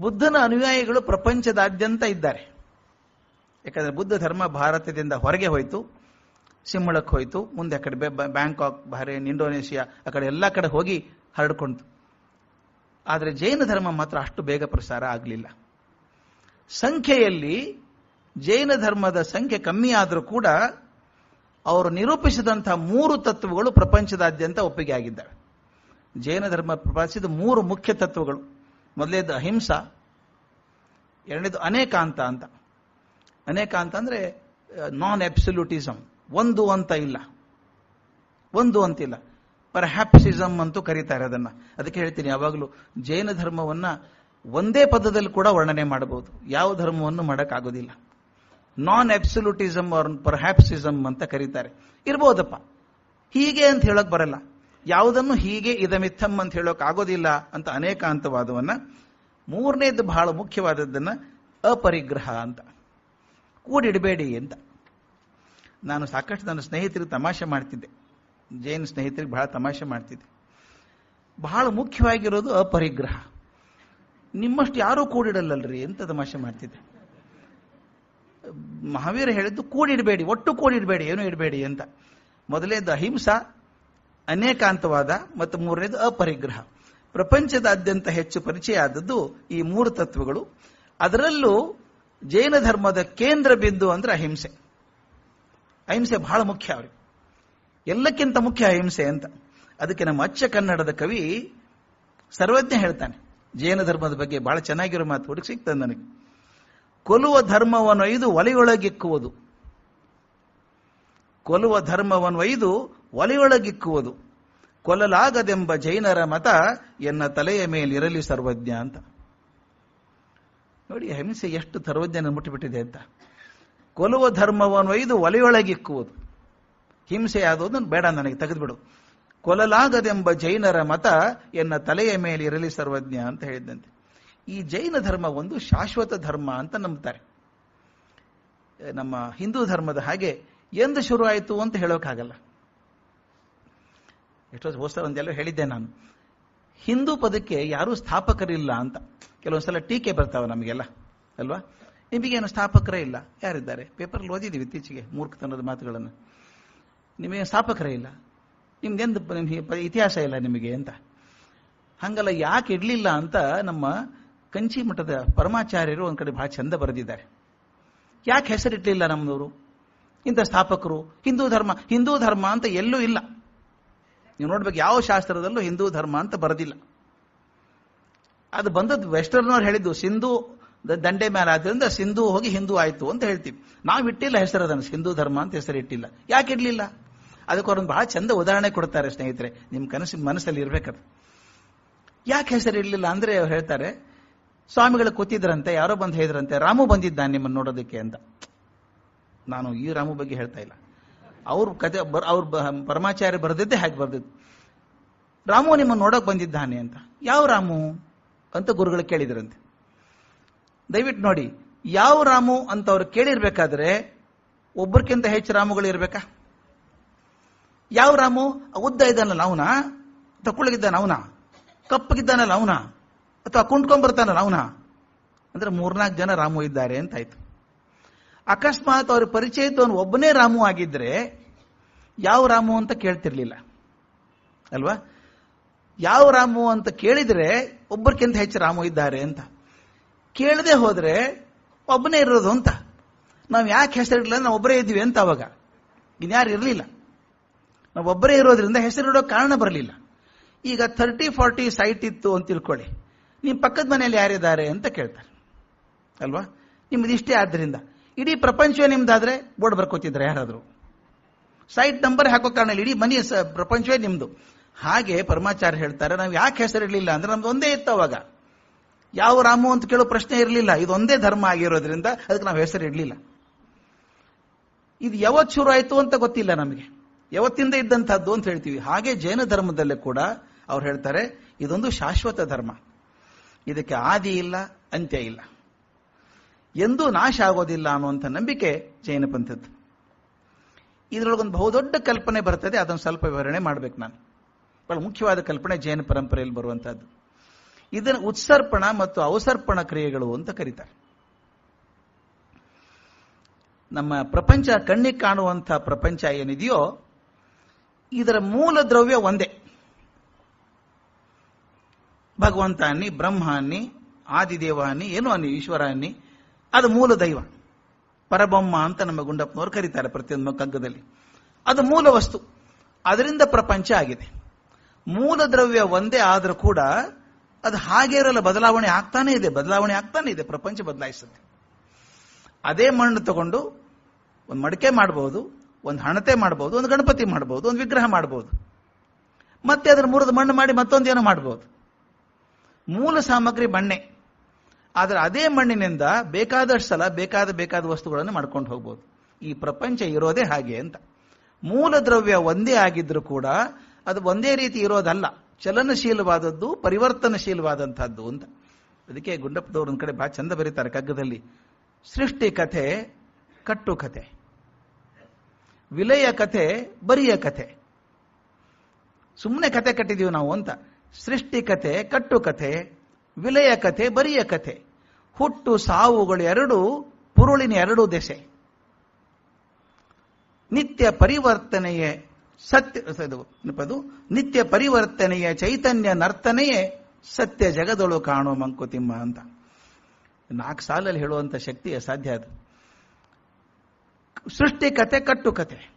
ಬುದ್ಧನ ಅನುಯಾಯಿಗಳು ಪ್ರಪಂಚದಾದ್ಯಂತ ಇದ್ದಾರೆ. ಯಾಕಂದ್ರೆ ಬುದ್ಧ ಧರ್ಮ ಭಾರತದಿಂದ ಹೊರಗೆ ಹೋಯಿತು, ಸಿಂಹಳಕ್ಕೆ ಹೋಯಿತು, ಮುಂದೆ ಆ ಕಡೆ ಬ್ಯಾಂಕಾಕ್ ಬಹರೇನ್ ಇಂಡೋನೇಷಿಯಾ, ಆ ಕಡೆ ಎಲ್ಲ ಕಡೆ ಹೋಗಿ ಹರಡ್ಕೊಂತು ಆದರೆ ಜೈನ ಧರ್ಮ ಮಾತ್ರ ಅಷ್ಟು ಬೇಗ ಪ್ರಸಾರ ಆಗಲಿಲ್ಲ. ಸಂಖ್ಯೆಯಲ್ಲಿ ಜೈನ ಧರ್ಮದ ಸಂಖ್ಯೆ ಕಮ್ಮಿ ಆದರೂ ಕೂಡ ಅವರು ನಿರೂಪಿಸಿದಂತಹ ಮೂರು ತತ್ವಗಳು ಪ್ರಪಂಚದಾದ್ಯಂತ ಒಪ್ಪಿಗೆ ಆಗಿದ್ದಾವೆ. ಜೈನ ಧರ್ಮ ಪ್ರಪಾದಿಸಿದ ಮೂರು ಮುಖ್ಯ ತತ್ವಗಳು. ಮೊದಲೇದು ಅಹಿಂಸಾ, ಎರಡನೇದು ಅನೇಕಾಂತ ಅಂತ. ಅನೇಕಾಂತ ಅಂದ್ರೆ ನಾನ್ ಎಬ್ಸಲ್ಯೂಟಿಸಮ್ ಒಂದು ಅಂತ ಇಲ್ಲ. ಒಂದು ಅಂತಿಲ್ಲ ಪರ್ ಹ್ಯಾಪ್ಸಿಸಮ್ ಅಂತೂ ಕರೀತಾರೆ ಅದನ್ನ. ಅದಕ್ಕೆ ಹೇಳ್ತೀನಿ, ಯಾವಾಗಲೂ ಜೈನ ಧರ್ಮವನ್ನ ಒಂದೇ ಪದದಲ್ಲಿ ಕೂಡ ವರ್ಣನೆ ಮಾಡಬಹುದು. ಯಾವ ಧರ್ಮವನ್ನು ಮಾಡೋಕ್ಕಾಗೋದಿಲ್ಲ. ನಾನ್ ಎಬ್ಸಲ್ಯೂಟಿಸಮ್ ಆರ್ ಪರ್ಹ್ಯಾಪ್ಸಿಸಮ್ ಅಂತ ಕರೀತಾರೆ. ಇರ್ಬೋದಪ್ಪ. ಹೀಗೆ ಅಂತ ಹೇಳಕ್ ಬರಲ್ಲ. ಯಾವುದನ್ನು ಹೀಗೆ ಇದಮಿತ್ತಮ್ ಅಂತ ಹೇಳೋಕ್ಕಾಗೋದಿಲ್ಲ ಅಂತ ಅನೇಕಾಂತವಾದವನ್ನ ಮೂರನೇದು ಬಹಳ ಮುಖ್ಯವಾದದ್ದನ್ನ ಅಪರಿಗ್ರಹ ಅಂತ. ಕೂಡಿಡಬೇಡಿ ಅಂತ. ನಾನು ಸಾಕಷ್ಟು ನನ್ನ ಸ್ನೇಹಿತರಿಗೆ ತಮಾಷೆ ಮಾಡ್ತಿದ್ದೆ. ಜೈನ್ ಸ್ನೇಹಿತರಿಗೆ ಬಹಳ ತಮಾಷೆ ಮಾಡ್ತಿದ್ದೆ. ಬಹಳ ಮುಖ್ಯವಾಗಿರೋದು ಅಪರಿಗ್ರಹ. ನಿಮ್ಮಷ್ಟು ಯಾರೂ ಕೂಡಿಡಲ್ಲಲ್ರಿ ಅಂತ ತಮಾಷೆ ಮಾಡ್ತಿದ್ದೆ. ಮಹಾವೀರ ಹೇಳಿದ್ದು ಕೂಡಿಡಬೇಡಿ, ಒಟ್ಟು ಕೂಡಿಡಬೇಡಿ, ಏನೂ ಇಡಬೇಡಿ ಅಂತ. ಮೊದಲೇದು ಅಹಿಂಸಾ ಅನೇಕಾಂತವಾದ ಮತ್ತು ಮೂರನೇದು ಅಪರಿಗ್ರಹ. ಪ್ರಪಂಚದಾದ್ಯಂತ ಹೆಚ್ಚು ಪರಿಚಯ ಆದದ್ದು ಈ ಮೂರು ತತ್ವಗಳು. ಅದರಲ್ಲೂ ಜೈನ ಧರ್ಮದ ಕೇಂದ್ರ ಬಿಂದು ಅಂದ್ರೆ ಅಹಿಂಸೆ. ಅಹಿಂಸೆ ಬಹಳ ಮುಖ್ಯ ಅವ್ರಿಗೆ. ಎಲ್ಲಕ್ಕಿಂತ ಮುಖ್ಯ ಅಹಿಂಸೆ ಅಂತ. ಅದಕ್ಕೆ ನಮ್ಮ ಅಚ್ಚ ಕನ್ನಡದ ಕವಿ ಸರ್ವಜ್ಞ ಹೇಳ್ತಾನೆ. ಜೈನ ಧರ್ಮದ ಬಗ್ಗೆ ಬಹಳ ಚೆನ್ನಾಗಿರೋ ಮಾತು ಹುಡುಗಿ ಸಿಗ್ತದೆ ನನಗೆ. ಕೊಲುವ ಧರ್ಮವನ್ನು ಒಲೆಯೊಳಗಿಕ್ಕುವುದು ಕೊಲುವ ಧರ್ಮವನ್ನು ಒಯ್ದು ಒಲೆಯೊಳಗಿಕ್ಕುವುದು. ಕೊಲ್ಲಲಾಗದೆಂಬ ಜೈನರ ಮತ ಎನ್ನ ತಲೆಯ ಮೇಲಿರಲಿ ಸರ್ವಜ್ಞ ಅಂತ. ನೋಡಿ ಹಿಂಸೆ ಎಷ್ಟು ಸರ್ವಜ್ಞನ ಮುಟ್ಟಿಬಿಟ್ಟಿದೆ ಅಂತ. ಕೊಲುವ ಧರ್ಮವನ್ನು ಒಯ್ದು ಒಲೆಯೊಳಗಿಕ್ಕುವುದು. ಹಿಂಸೆ ಆದೋದು ಬೇಡ ನನಗೆ, ತೆಗೆದುಬಿಡು. ಕೊಲಲಾಗದೆಂಬ ಜೈನರ ಮತ ಎನ್ನ ತಲೆಯ ಮೇಲೆ ಇರಲಿ ಸರ್ವಜ್ಞ ಅಂತ ಹೇಳಿದಂತೆ. ಈ ಜೈನ ಧರ್ಮ ಒಂದು ಶಾಶ್ವತ ಧರ್ಮ ಅಂತ ನಂಬ್ತಾರೆ. ನಮ್ಮ ಹಿಂದೂ ಧರ್ಮದ ಹಾಗೆ, ಎಂದು ಶುರುವಾಯಿತು ಅಂತ ಹೇಳೋಕ್ಕಾಗಲ್ಲ. ಎಷ್ಟೋ ಹೋಸ್ತರ ಒಂದೆಲ್ಲ ಹೇಳಿದ್ದೆ ನಾನು. ಹಿಂದೂ ಪದಕ್ಕೆ ಯಾರೂ ಸ್ಥಾಪಕರಿಲ್ಲ ಅಂತ. ಕೆಲವೊಂದ್ಸಲ ಟೀಕೆ ಬರ್ತಾವೆ ನಮಗೆಲ್ಲ, ಅಲ್ವಾ? ನಿಮಗೇನು ಸ್ಥಾಪಕರೇ ಇಲ್ಲ? ಯಾರಿದ್ದಾರೆ? ಪೇಪರಲ್ಲಿ ಓದಿದ್ದೀವಿ ಇತ್ತೀಚೆಗೆ, ಮೂರ್ಖತನದ ಮಾತುಗಳನ್ನು. ನಿಮಗೆ ಸ್ಥಾಪಕರೇ ಇಲ್ಲ? ನಿಮ್ದೆಂದು ಇತಿಹಾಸ ಇಲ್ಲ ನಿಮಗೆ ಅಂತ. ಹಂಗಲ್ಲ ಯಾಕೆ ಇರಲಿಲ್ಲ ಅಂತ ನಮ್ಮ ಕಂಚಿ ಮಠದ ಪರಮಾಚಾರ್ಯರು ಒಂದು ಕಡೆ ಬಹಳ ಚಂದ ಬರೆದಿದ್ದಾರೆ. ಯಾಕೆ ಹೆಸರಿಟ್ಲಿಲ್ಲ ನಮ್ಮದವರು ಇಂಥ ಸ್ಥಾಪಕರು, ಹಿಂದೂ ಧರ್ಮ ಹಿಂದೂ ಧರ್ಮ ಅಂತ ಎಲ್ಲೂ ಇಲ್ಲ. ನೀವು ನೋಡ್ಬೇಕು ಯಾವ ಶಾಸ್ತ್ರದಲ್ಲೂ ಹಿಂದೂ ಧರ್ಮ ಅಂತ ಬರೆದಿಲ್ಲ. ಅದು ಬಂದದ್ದು ವೆಸ್ಟರ್ನವ್ರು ಹೇಳಿದ್ದು, ಸಿಂಧು ದಂಡೆ ಮೇಲೆ ಆದ್ರಿಂದ ಸಿಂಧು ಹೋಗಿ ಹಿಂದೂ ಆಯ್ತು ಅಂತ ಹೇಳ್ತೀವಿ. ನಾವು ಇಟ್ಟಿಲ್ಲ ಹೆಸರು ಅದನ್ನು ಸಿಂಧೂ ಧರ್ಮ ಅಂತ ಹೆಸರು ಇಟ್ಟಿಲ್ಲ. ಯಾಕೆ ಇಡ್ಲಿಲ್ಲ? ಅದಕ್ಕೆ ಅವ್ರೊಂದು ಬಹಳ ಚಂದ ಉದಾಹರಣೆ ಕೊಡ್ತಾರೆ ಸ್ನೇಹಿತರೆ. ನಿಮ್ಮ ಕನಸು, ಮನಸ್ಸಲ್ಲಿ ಇರ್ಬೇಕದು. ಯಾಕೆ ಹೆಸರು ಇರಲಿಲ್ಲ ಅಂದ್ರೆ ಅವ್ರು ಹೇಳ್ತಾರೆ, ಸ್ವಾಮಿಗಳು ಕೂತಿದ್ರಂತೆ, ಯಾರೋ ಬಂದು ಹೇಳಿದ್ರಂತೆ, ರಾಮು ಬಂದಿದ್ದಾನೆ ನಿಮ್ಮನ್ನು ನೋಡೋದಕ್ಕೆ ಅಂತ. ನಾನು ಈ ರಾಮು ಬಗ್ಗೆ ಹೇಳ್ತಾ ಇಲ್ಲ. ಅವ್ರ ಕತೆ ಅವ್ರ ಪರಮಾಚಾರ್ಯ ಬರೆದಿದ್ದೆ ಹಾಗೆ ಬರ್ದಿದ್ದು. ರಾಮು ನಿಮ್ಮನ್ನು ನೋಡಕ್ ಬಂದಿದ್ದಾನೆ ಅಂತ. ಯಾವ ರಾಮು ಅಂತ ಗುರುಗಳು ಕೇಳಿದ್ರಂತೆ. ದಯವಿಟ್ಟು ನೋಡಿ, ಯಾವ ರಾಮು ಅಂತ ಅವ್ರು ಕೇಳಿರ್ಬೇಕಾದ್ರೆ ಒಬ್ಬರಿಗಿಂತ ಹೆಚ್ಚು ರಾಮುಗಳು ಇರ್ಬೇಕಾ? ಯಾವ ರಾಮು ಉದ್ದ ಇದ್ದಾನಲ್ಲ ಅವನ? ತಕ್ಕೊಳಗಿದ್ದಾನ ಅವನ? ಕಪ್ಪಗಿದ್ದಾನಲ್ಲ ಅವನ? ಅಥವಾ ಕುಂಟ್ಕೊಂಡ್ ಬರ್ತಾನಲ್ಲ ಅವನ? ಅಂದ್ರೆ ಮೂರ್ನಾಲ್ಕು ಜನ ರಾಮು ಇದ್ದಾರೆ ಅಂತ ಆಯ್ತು. ಅಕಸ್ಮಾತ್ ಅವ್ರ ಪರಿಚಯ ಇದ್ದವನು ಒಬ್ಬನೇ ರಾಮು ಆಗಿದ್ರೆ ಯಾವ ರಾಮು ಅಂತ ಕೇಳ್ತಿರ್ಲಿಲ್ಲ. ಅಲ್ವಾ? ಯಾವ ರಾಮು ಅಂತ ಕೇಳಿದ್ರೆ ಒಬ್ಬರಿಗಿಂತ ಹೆಚ್ಚು ರಾಮು ಇದ್ದಾರೆ ಅಂತ. ಕೇಳದೆ ಹೋದ್ರೆ ಒಬ್ಬನೇ ಇರೋದು ಅಂತ. ನಾವು ಯಾಕೆ ಹೆಸರಿಡಲಿಲ್ಲ ನಾವು ಒಬ್ಬರೇ ಇದ್ವಿ ಅಂತ ಅವಾಗ. ಇನ್ಯಾರು ಇರಲಿಲ್ಲ. ನಾವು ಒಬ್ಬರೇ ಇರೋದ್ರಿಂದ ಹೆಸರಿಡೋ ಕಾರಣ ಬರಲಿಲ್ಲ. ಈಗ ಥರ್ಟಿ ಫಾರ್ಟಿ ಸೈಟ್ ಇತ್ತು ಅಂತ ತಿಳ್ಕೊಳ್ಳಿ. ನಿಮ್ಮ ಪಕ್ಕದ ಮನೆಯಲ್ಲಿ ಯಾರಿದ್ದಾರೆ ಅಂತ ಕೇಳ್ತಾರೆ. ಅಲ್ವಾ? ನಿಮ್ದು ಇಷ್ಟೇ ಆದ್ದರಿಂದ ಇಡೀ ಪ್ರಪಂಚವೇ ನಿಮ್ದಾದ್ರೆ ಬೋರ್ಡ್ ಬರ್ಕೋತಿದ್ರೆ ಯಾರಾದರೂ. ಸೈಟ್ ನಂಬರ್ ಹಾಕೋ ಕಾರಣ ಇಡೀ ಮನೆ ಪ್ರಪಂಚವೇ ನಿಮ್ದು. ಹಾಗೆ ಪರಮಾಚಾರ್ಯ ಹೇಳ್ತಾರೆ, ನಾವು ಯಾಕೆ ಹೆಸರಿರಲಿಲ್ಲ ಅಂದ್ರೆ ನಮ್ದು ಒಂದೇ ಇತ್ತು ಅವಾಗ. ಯಾವ ರಾಮು ಅಂತ ಕೇಳೋ ಪ್ರಶ್ನೆ ಇರಲಿಲ್ಲ, ಇದೊಂದೇ ಧರ್ಮ ಆಗಿರೋದ್ರಿಂದ ಅದಕ್ಕೆ ನಾವು ಹೆಸರು ಇರಲಿಲ್ಲ ಇದು ಯಾವತ್ತು ಶುರು ಆಯಿತು ಅಂತ ಗೊತ್ತಿಲ್ಲ ನಮಗೆ. ಯಾವತ್ತಿಂದ ಇದ್ದಂಥದ್ದು ಅಂತ ಹೇಳ್ತೀವಿ. ಹಾಗೆ ಜೈನ ಧರ್ಮದಲ್ಲೇ ಕೂಡ ಅವ್ರು ಹೇಳ್ತಾರೆ, ಇದೊಂದು ಶಾಶ್ವತ ಧರ್ಮ. ಇದಕ್ಕೆ ಆದಿ ಇಲ್ಲ, ಅಂತ್ಯ ಇಲ್ಲ. ಎಂದೂ ನಾಶ ಆಗೋದಿಲ್ಲ ಅನ್ನುವಂಥ ನಂಬಿಕೆ ಜೈನ ಪಂಥದ್ದು. ಇದರೊಳಗೊಂದು ಬಹುದೊಡ್ಡ ಕಲ್ಪನೆ ಬರ್ತದೆ, ಅದನ್ನು ಸ್ವಲ್ಪ ವಿವರಣೆ ಮಾಡಬೇಕು ನಾನು. ಬಹಳ ಮುಖ್ಯವಾದ ಕಲ್ಪನೆ ಜೈನ ಪರಂಪರೆಯಲ್ಲಿ ಬರುವಂತಹದ್ದು ಇದನ್ನು ಉತ್ಸರ್ಪಣ ಮತ್ತು ಅವಸರ್ಪಣ ಕ್ರಿಯೆಗಳು ಅಂತ ಕರೀತಾರೆ. ನಮ್ಮ ಪ್ರಪಂಚ ಕಣ್ಣಿಗೆ ಕಾಣುವಂಥ ಪ್ರಪಂಚ ಏನಿದೆಯೋ, ಇದರ ಮೂಲ ದ್ರವ್ಯ ಒಂದೇ. ಭಗವಂತ ಅನ್ನಿ ಬ್ರಹ್ಮ ಅನ್ನಿ ಆದಿದೇವ ಏನು ಅನ್ನಿ ಈಶ್ವರ ಅನ್ನಿ ಅದು ಮೂಲ ದೈವ. ಪರಬೊಮ್ಮ ಅಂತ ನಮ್ಮ ಗುಂಡಪ್ಪನವರು ಕರೀತಾರೆ ಪ್ರತಿಯೊಂದು ಕಗ್ಗದಲ್ಲಿ. ಅದು ಮೂಲ ವಸ್ತು. ಅದರಿಂದ ಪ್ರಪಂಚ ಆಗಿದೆ. ಮೂಲ ದ್ರವ್ಯ ಒಂದೇ ಆದರೂ ಕೂಡ ಅದು ಹಾಗೆ ಇರಲ್ಲ, ಬದಲಾವಣೆ ಆಗ್ತಾನೆ ಇದೆ, ಬದಲಾವಣೆ ಆಗ್ತಾನೆ ಇದೆ, ಪ್ರಪಂಚ ಬದಲಾಯಿಸುತ್ತೆ. ಅದೇ ಮಣ್ಣು ತಗೊಂಡು ಒಂದು ಮಡಿಕೆ ಮಾಡಬಹುದು ಒಂದು ಹಣತೆ ಮಾಡಬಹುದು ಒಂದು ಗಣಪತಿ ಮಾಡಬಹುದು ಒಂದು ವಿಗ್ರಹ ಮಾಡಬಹುದು ಮತ್ತೆ ಅದರ ಮುರಿದು ಮಣ್ಣು ಮಾಡಿ ಮತ್ತೊಂದೇನೋ ಮಾಡಬಹುದು ಮೂಲ ಸಾಮಗ್ರಿ ಮಣ್ಣೆ. ಆದರೆ ಅದೇ ಮಣ್ಣಿನಿಂದ ಬೇಕಾದಷ್ಟು ಸಲ ಬೇಕಾದ ಬೇಕಾದ ವಸ್ತುಗಳನ್ನು ಮಾಡ್ಕೊಂಡು ಹೋಗ್ಬೋದು. ಈ ಪ್ರಪಂಚ ಇರೋದೇ ಹಾಗೆ ಅಂತ. ಮೂಲ ದ್ರವ್ಯ ಒಂದೇ ಆಗಿದ್ರೂ ಕೂಡ ಅದು ಒಂದೇ ರೀತಿ ಇರೋದಲ್ಲ. ಚಲನಶೀಲವಾದದ್ದು ಪರಿವರ್ತನಶೀಲವಾದಂತಹದ್ದು ಅಂತ. ಅದಕ್ಕೆ ಗುಂಡಪ್ಪದವ್ರ ಒಂದ್ ಕಡೆ ಬಹಳ ಚಂದ ಬರೀತಾರೆ ಕಗ್ಗದಲ್ಲಿ. ಸೃಷ್ಟಿ ಕಥೆ, ಕಟ್ಟು ಕಥೆ. ವಿಲಯ ಕಥೆ, ಬರಿಯ ಕಥೆ. ಸುಮ್ಮನೆ ಕತೆ ಕಟ್ಟಿದೀವಿ ನಾವು ಅಂತ. ಸೃಷ್ಟಿ ಕಥೆ, ಕಟ್ಟು ಕಥೆ. ವಿಲಯ ಕಥೆ, ಬರಿಯ ಕಥೆ. ಹುಟ್ಟು, ಸಾವುಗಳು ಎರಡು, ಪುರುಳಿನ ಎರಡು ದೆಸೆ. ನಿತ್ಯ ಪರಿವರ್ತನೆಯ ಸತ್ಯ ಅದು? ನಿತ್ಯ ಪರಿವರ್ತನೆಯ ಚೈತನ್ಯ ನರ್ತನೆಯೇ ಸತ್ಯ ಜಗದೊಳು ಕಾಣೋ ಮಂಕುತಿಮ್ಮ ಅಂತ. ನಾಲ್ಕು ಸಾಲಲ್ಲಿ ಹೇಳುವಂತ ಶಕ್ತಿ ಅಸಾಧ್ಯ ಅದು. ಸೃಷ್ಟಿ ಕತೆ ಕಟ್ಟು ಕತೆ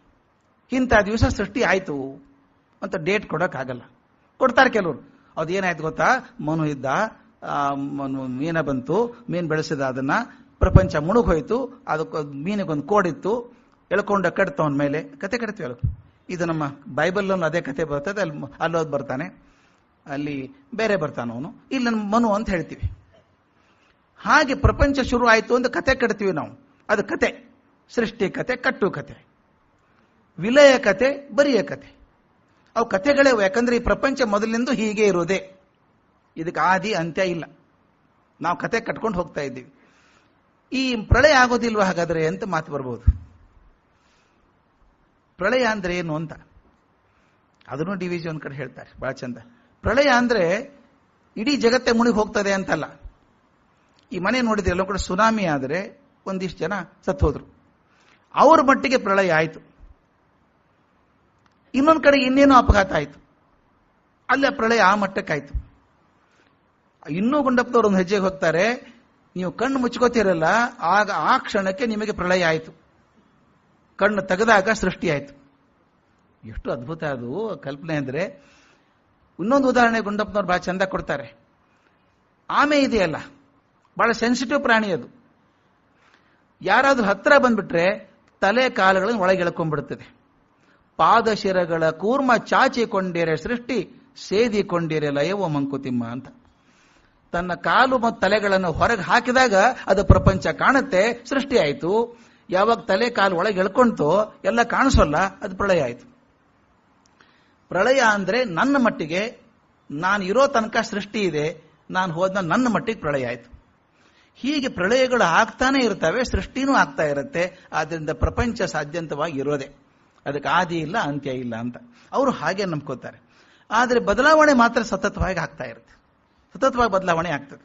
ಇಂಥ ದಿವಸ ಸೃಷ್ಟಿ ಆಯಿತು ಅಂತ ಡೇಟ್ ಕೊಡೋಕ್ಕಾಗಲ್ಲ. ಕೊಡ್ತಾರೆ ಕೆಲವರು. ಅದೇನಾಯ್ತು ಗೊತ್ತಾ? ಮನು ಇದ್ದ ಮನು ಬಂತು, ಮೀನು ಬೆಳೆಸಿದ ಅದನ್ನ ಪ್ರಪಂಚ ಮುಳುಗೋಯ್ತು ಅದಕ್ಕೆ ಮೀನಿಗೊಂದು ಕೋಡಿತ್ತು, ಎಳ್ಕೊಂಡ ಕಟ್ತವನ ಮೇಲೆ. ಕತೆ ಕಟ್ತೀವಿ ಅಲ್ಲ ಇದು ನಮ್ಮ ಬೈಬಲ್ ಅದೇ ಕತೆ ಬರ್ತದೆ, ಅಲ್ಲಿ ಅಲ್ಲೋದ್ ಬರ್ತಾನೆ. ಅಲ್ಲಿ ಬೇರೆ ಬರ್ತಾನ ಅವನು. ಇಲ್ಲಿ ನಮ್ಮ ಮನು ಅಂತ ಹೇಳ್ತೀವಿ. ಹಾಗೆ ಪ್ರಪಂಚ ಶುರು ಆಯ್ತು ಅಂತ ಕತೆ ಕಟ್ತೀವಿ ನಾವು. ಅದು ಕತೆ. ಸೃಷ್ಟಿ ಕತೆ, ಕಟ್ಟು ಕತೆ. ವಿಲಯ ಕತೆ, ಬರಿಯ ಕತೆ. ಅವು ಕತೆಗಳೇ ಅವು. ಯಾಕಂದ್ರೆ ಈ ಪ್ರಪಂಚ ಮೊದಲಿಂದ ಹೀಗೆ ಇರೋದೇ ಇದಕ್ಕೆ ಆದಿ ಅಂತ್ಯ ಇಲ್ಲ. ನಾವು ಕತೆ ಕಟ್ಕೊಂಡು ಹೋಗ್ತಾ ಇದ್ದೀವಿ. ಈ ಪ್ರಳಯ ಆಗೋದಿಲ್ವ ಹಾಗಾದ್ರೆ ಅಂತ ಮಾತು ಬರ್ಬೋದು. ಪ್ರಳಯ ಅಂದ್ರೆ ಏನು ಅಂತ? ಅದನ್ನು ಡಿ ಕಡೆ ಹೇಳ್ತಾರೆ, ಬಹಳ ಚಂದ. ಪ್ರಳಯ ಅಂದ್ರೆ ಇಡೀ ಜಗತ್ತೇ ಮುಳುಗಿ ಹೋಗ್ತದೆ ಅಂತಲ್ಲ. ಈ ಮನೆ ನೋಡಿದ್ರೆ ಎಲ್ಲ ಕೂಡ ಸುನಾಮಿ ಆದರೆ ಒಂದಿಷ್ಟು ಜನ ಸತ್ತು ಹೋದ್ರು. ಅವ್ರ ಮಟ್ಟಿಗೆ ಪ್ರಳಯ ಆಯಿತು. ಇನ್ನೊಂದು ಕಡೆ ಇನ್ನೇನೋ ಅಪಘಾತ ಆಯಿತು. ಅಲ್ಲೇ ಪ್ರಳಯ ಆ ಮಟ್ಟಕ್ಕಾಯ್ತು. ಇನ್ನೂ ಗುಂಡಪ್ಪನವರು ಒಂದು ಹೆಜ್ಜೆಗೆ ಹೋಗ್ತಾರೆ, ನೀವು ಕಣ್ಣು ಮುಚ್ಕೋತಿರಲ್ಲ, ಆಗ ಆ ಕ್ಷಣಕ್ಕೆ ನಿಮಗೆ ಪ್ರಳಯ ಆಯಿತು. ಕಣ್ಣು ತೆಗೆದಾಗ ಸೃಷ್ಟಿ ಆಯಿತು. ಎಷ್ಟು ಅದ್ಭುತ ಅದು ಕಲ್ಪನೆ ಅಂದರೆ. ಇನ್ನೊಂದು ಉದಾಹರಣೆ ಗುಂಡಪ್ಪನವ್ರು ಭಾಳ ಚಂದ ಕೊಡ್ತಾರೆ. ಆಮೆ ಇದೆಯಲ್ಲ, ಬಹಳ ಸೆನ್ಸಿಟಿವ್ ಪ್ರಾಣಿ ಅದು. ಯಾರಾದರೂ ಹತ್ತಿರ ಬಂದ್ಬಿಟ್ರೆ ತಲೆ ಕಾಲುಗಳನ್ನು ಒಳಗೆ ಎಳ್ಕೊಂಡ್ಬಿಡುತ್ತದೆ ಪಾದಶಿರಗಳ ಕೂರ್ಮ ಚಾಚಿಕೊಂಡಿರೆ ಸೃಷ್ಟಿ, ಸೇದಿಕೊಂಡಿರೆ ಲಯವೋ ಮಂಕುತಿಮ್ಮ ಅಂತ. ತನ್ನ ಕಾಲು ಮತ್ತು ತಲೆಗಳನ್ನು ಹೊರಗೆ ಹಾಕಿದಾಗ ಅದು ಪ್ರಪಂಚ ಕಾಣುತ್ತೆ, ಸೃಷ್ಟಿ ಆಯಿತು. ಯಾವಾಗ ತಲೆ ಕಾಲು ಒಳಗೆ ಎಳ್ಕೊಂತೋ, ಎಲ್ಲ ಕಾಣಿಸೋಲ್ಲ, ಅದು ಪ್ರಳಯ ಆಯಿತು. ಪ್ರಳಯ ಅಂದ್ರೆ ನನ್ನ ಮಟ್ಟಿಗೆ ನಾನು ಇರೋ ತನಕ ಸೃಷ್ಟಿ ಇದೆ, ನಾನು ಹೋದ ನನ್ನ ಮಟ್ಟಿಗೆ ಪ್ರಳಯ ಆಯಿತು. ಹೀಗೆ ಪ್ರಳಯಗಳು ಆಗ್ತಾನೆ ಇರ್ತವೆ, ಸೃಷ್ಟಿನೂ ಆಗ್ತಾ ಇರುತ್ತೆ ಆದ್ದರಿಂದ ಪ್ರಪಂಚ ಸಾಧ್ಯಂತವಾಗಿ ಇರೋದೆ. ಅದಕ್ಕೆ ಆದಿ ಇಲ್ಲ, ಅಂತ್ಯ ಇಲ್ಲ ಅಂತ. ಅವರು ಹಾಗೆ ನಂಬ್ಕೋತಾರೆ. ಆದರೆ ಬದಲಾವಣೆ ಮಾತ್ರ ಸತತವಾಗಿ ಆಗ್ತಾ ಇರುತ್ತೆ. ಸತತವಾಗಿ ಬದಲಾವಣೆ ಆಗ್ತದೆ.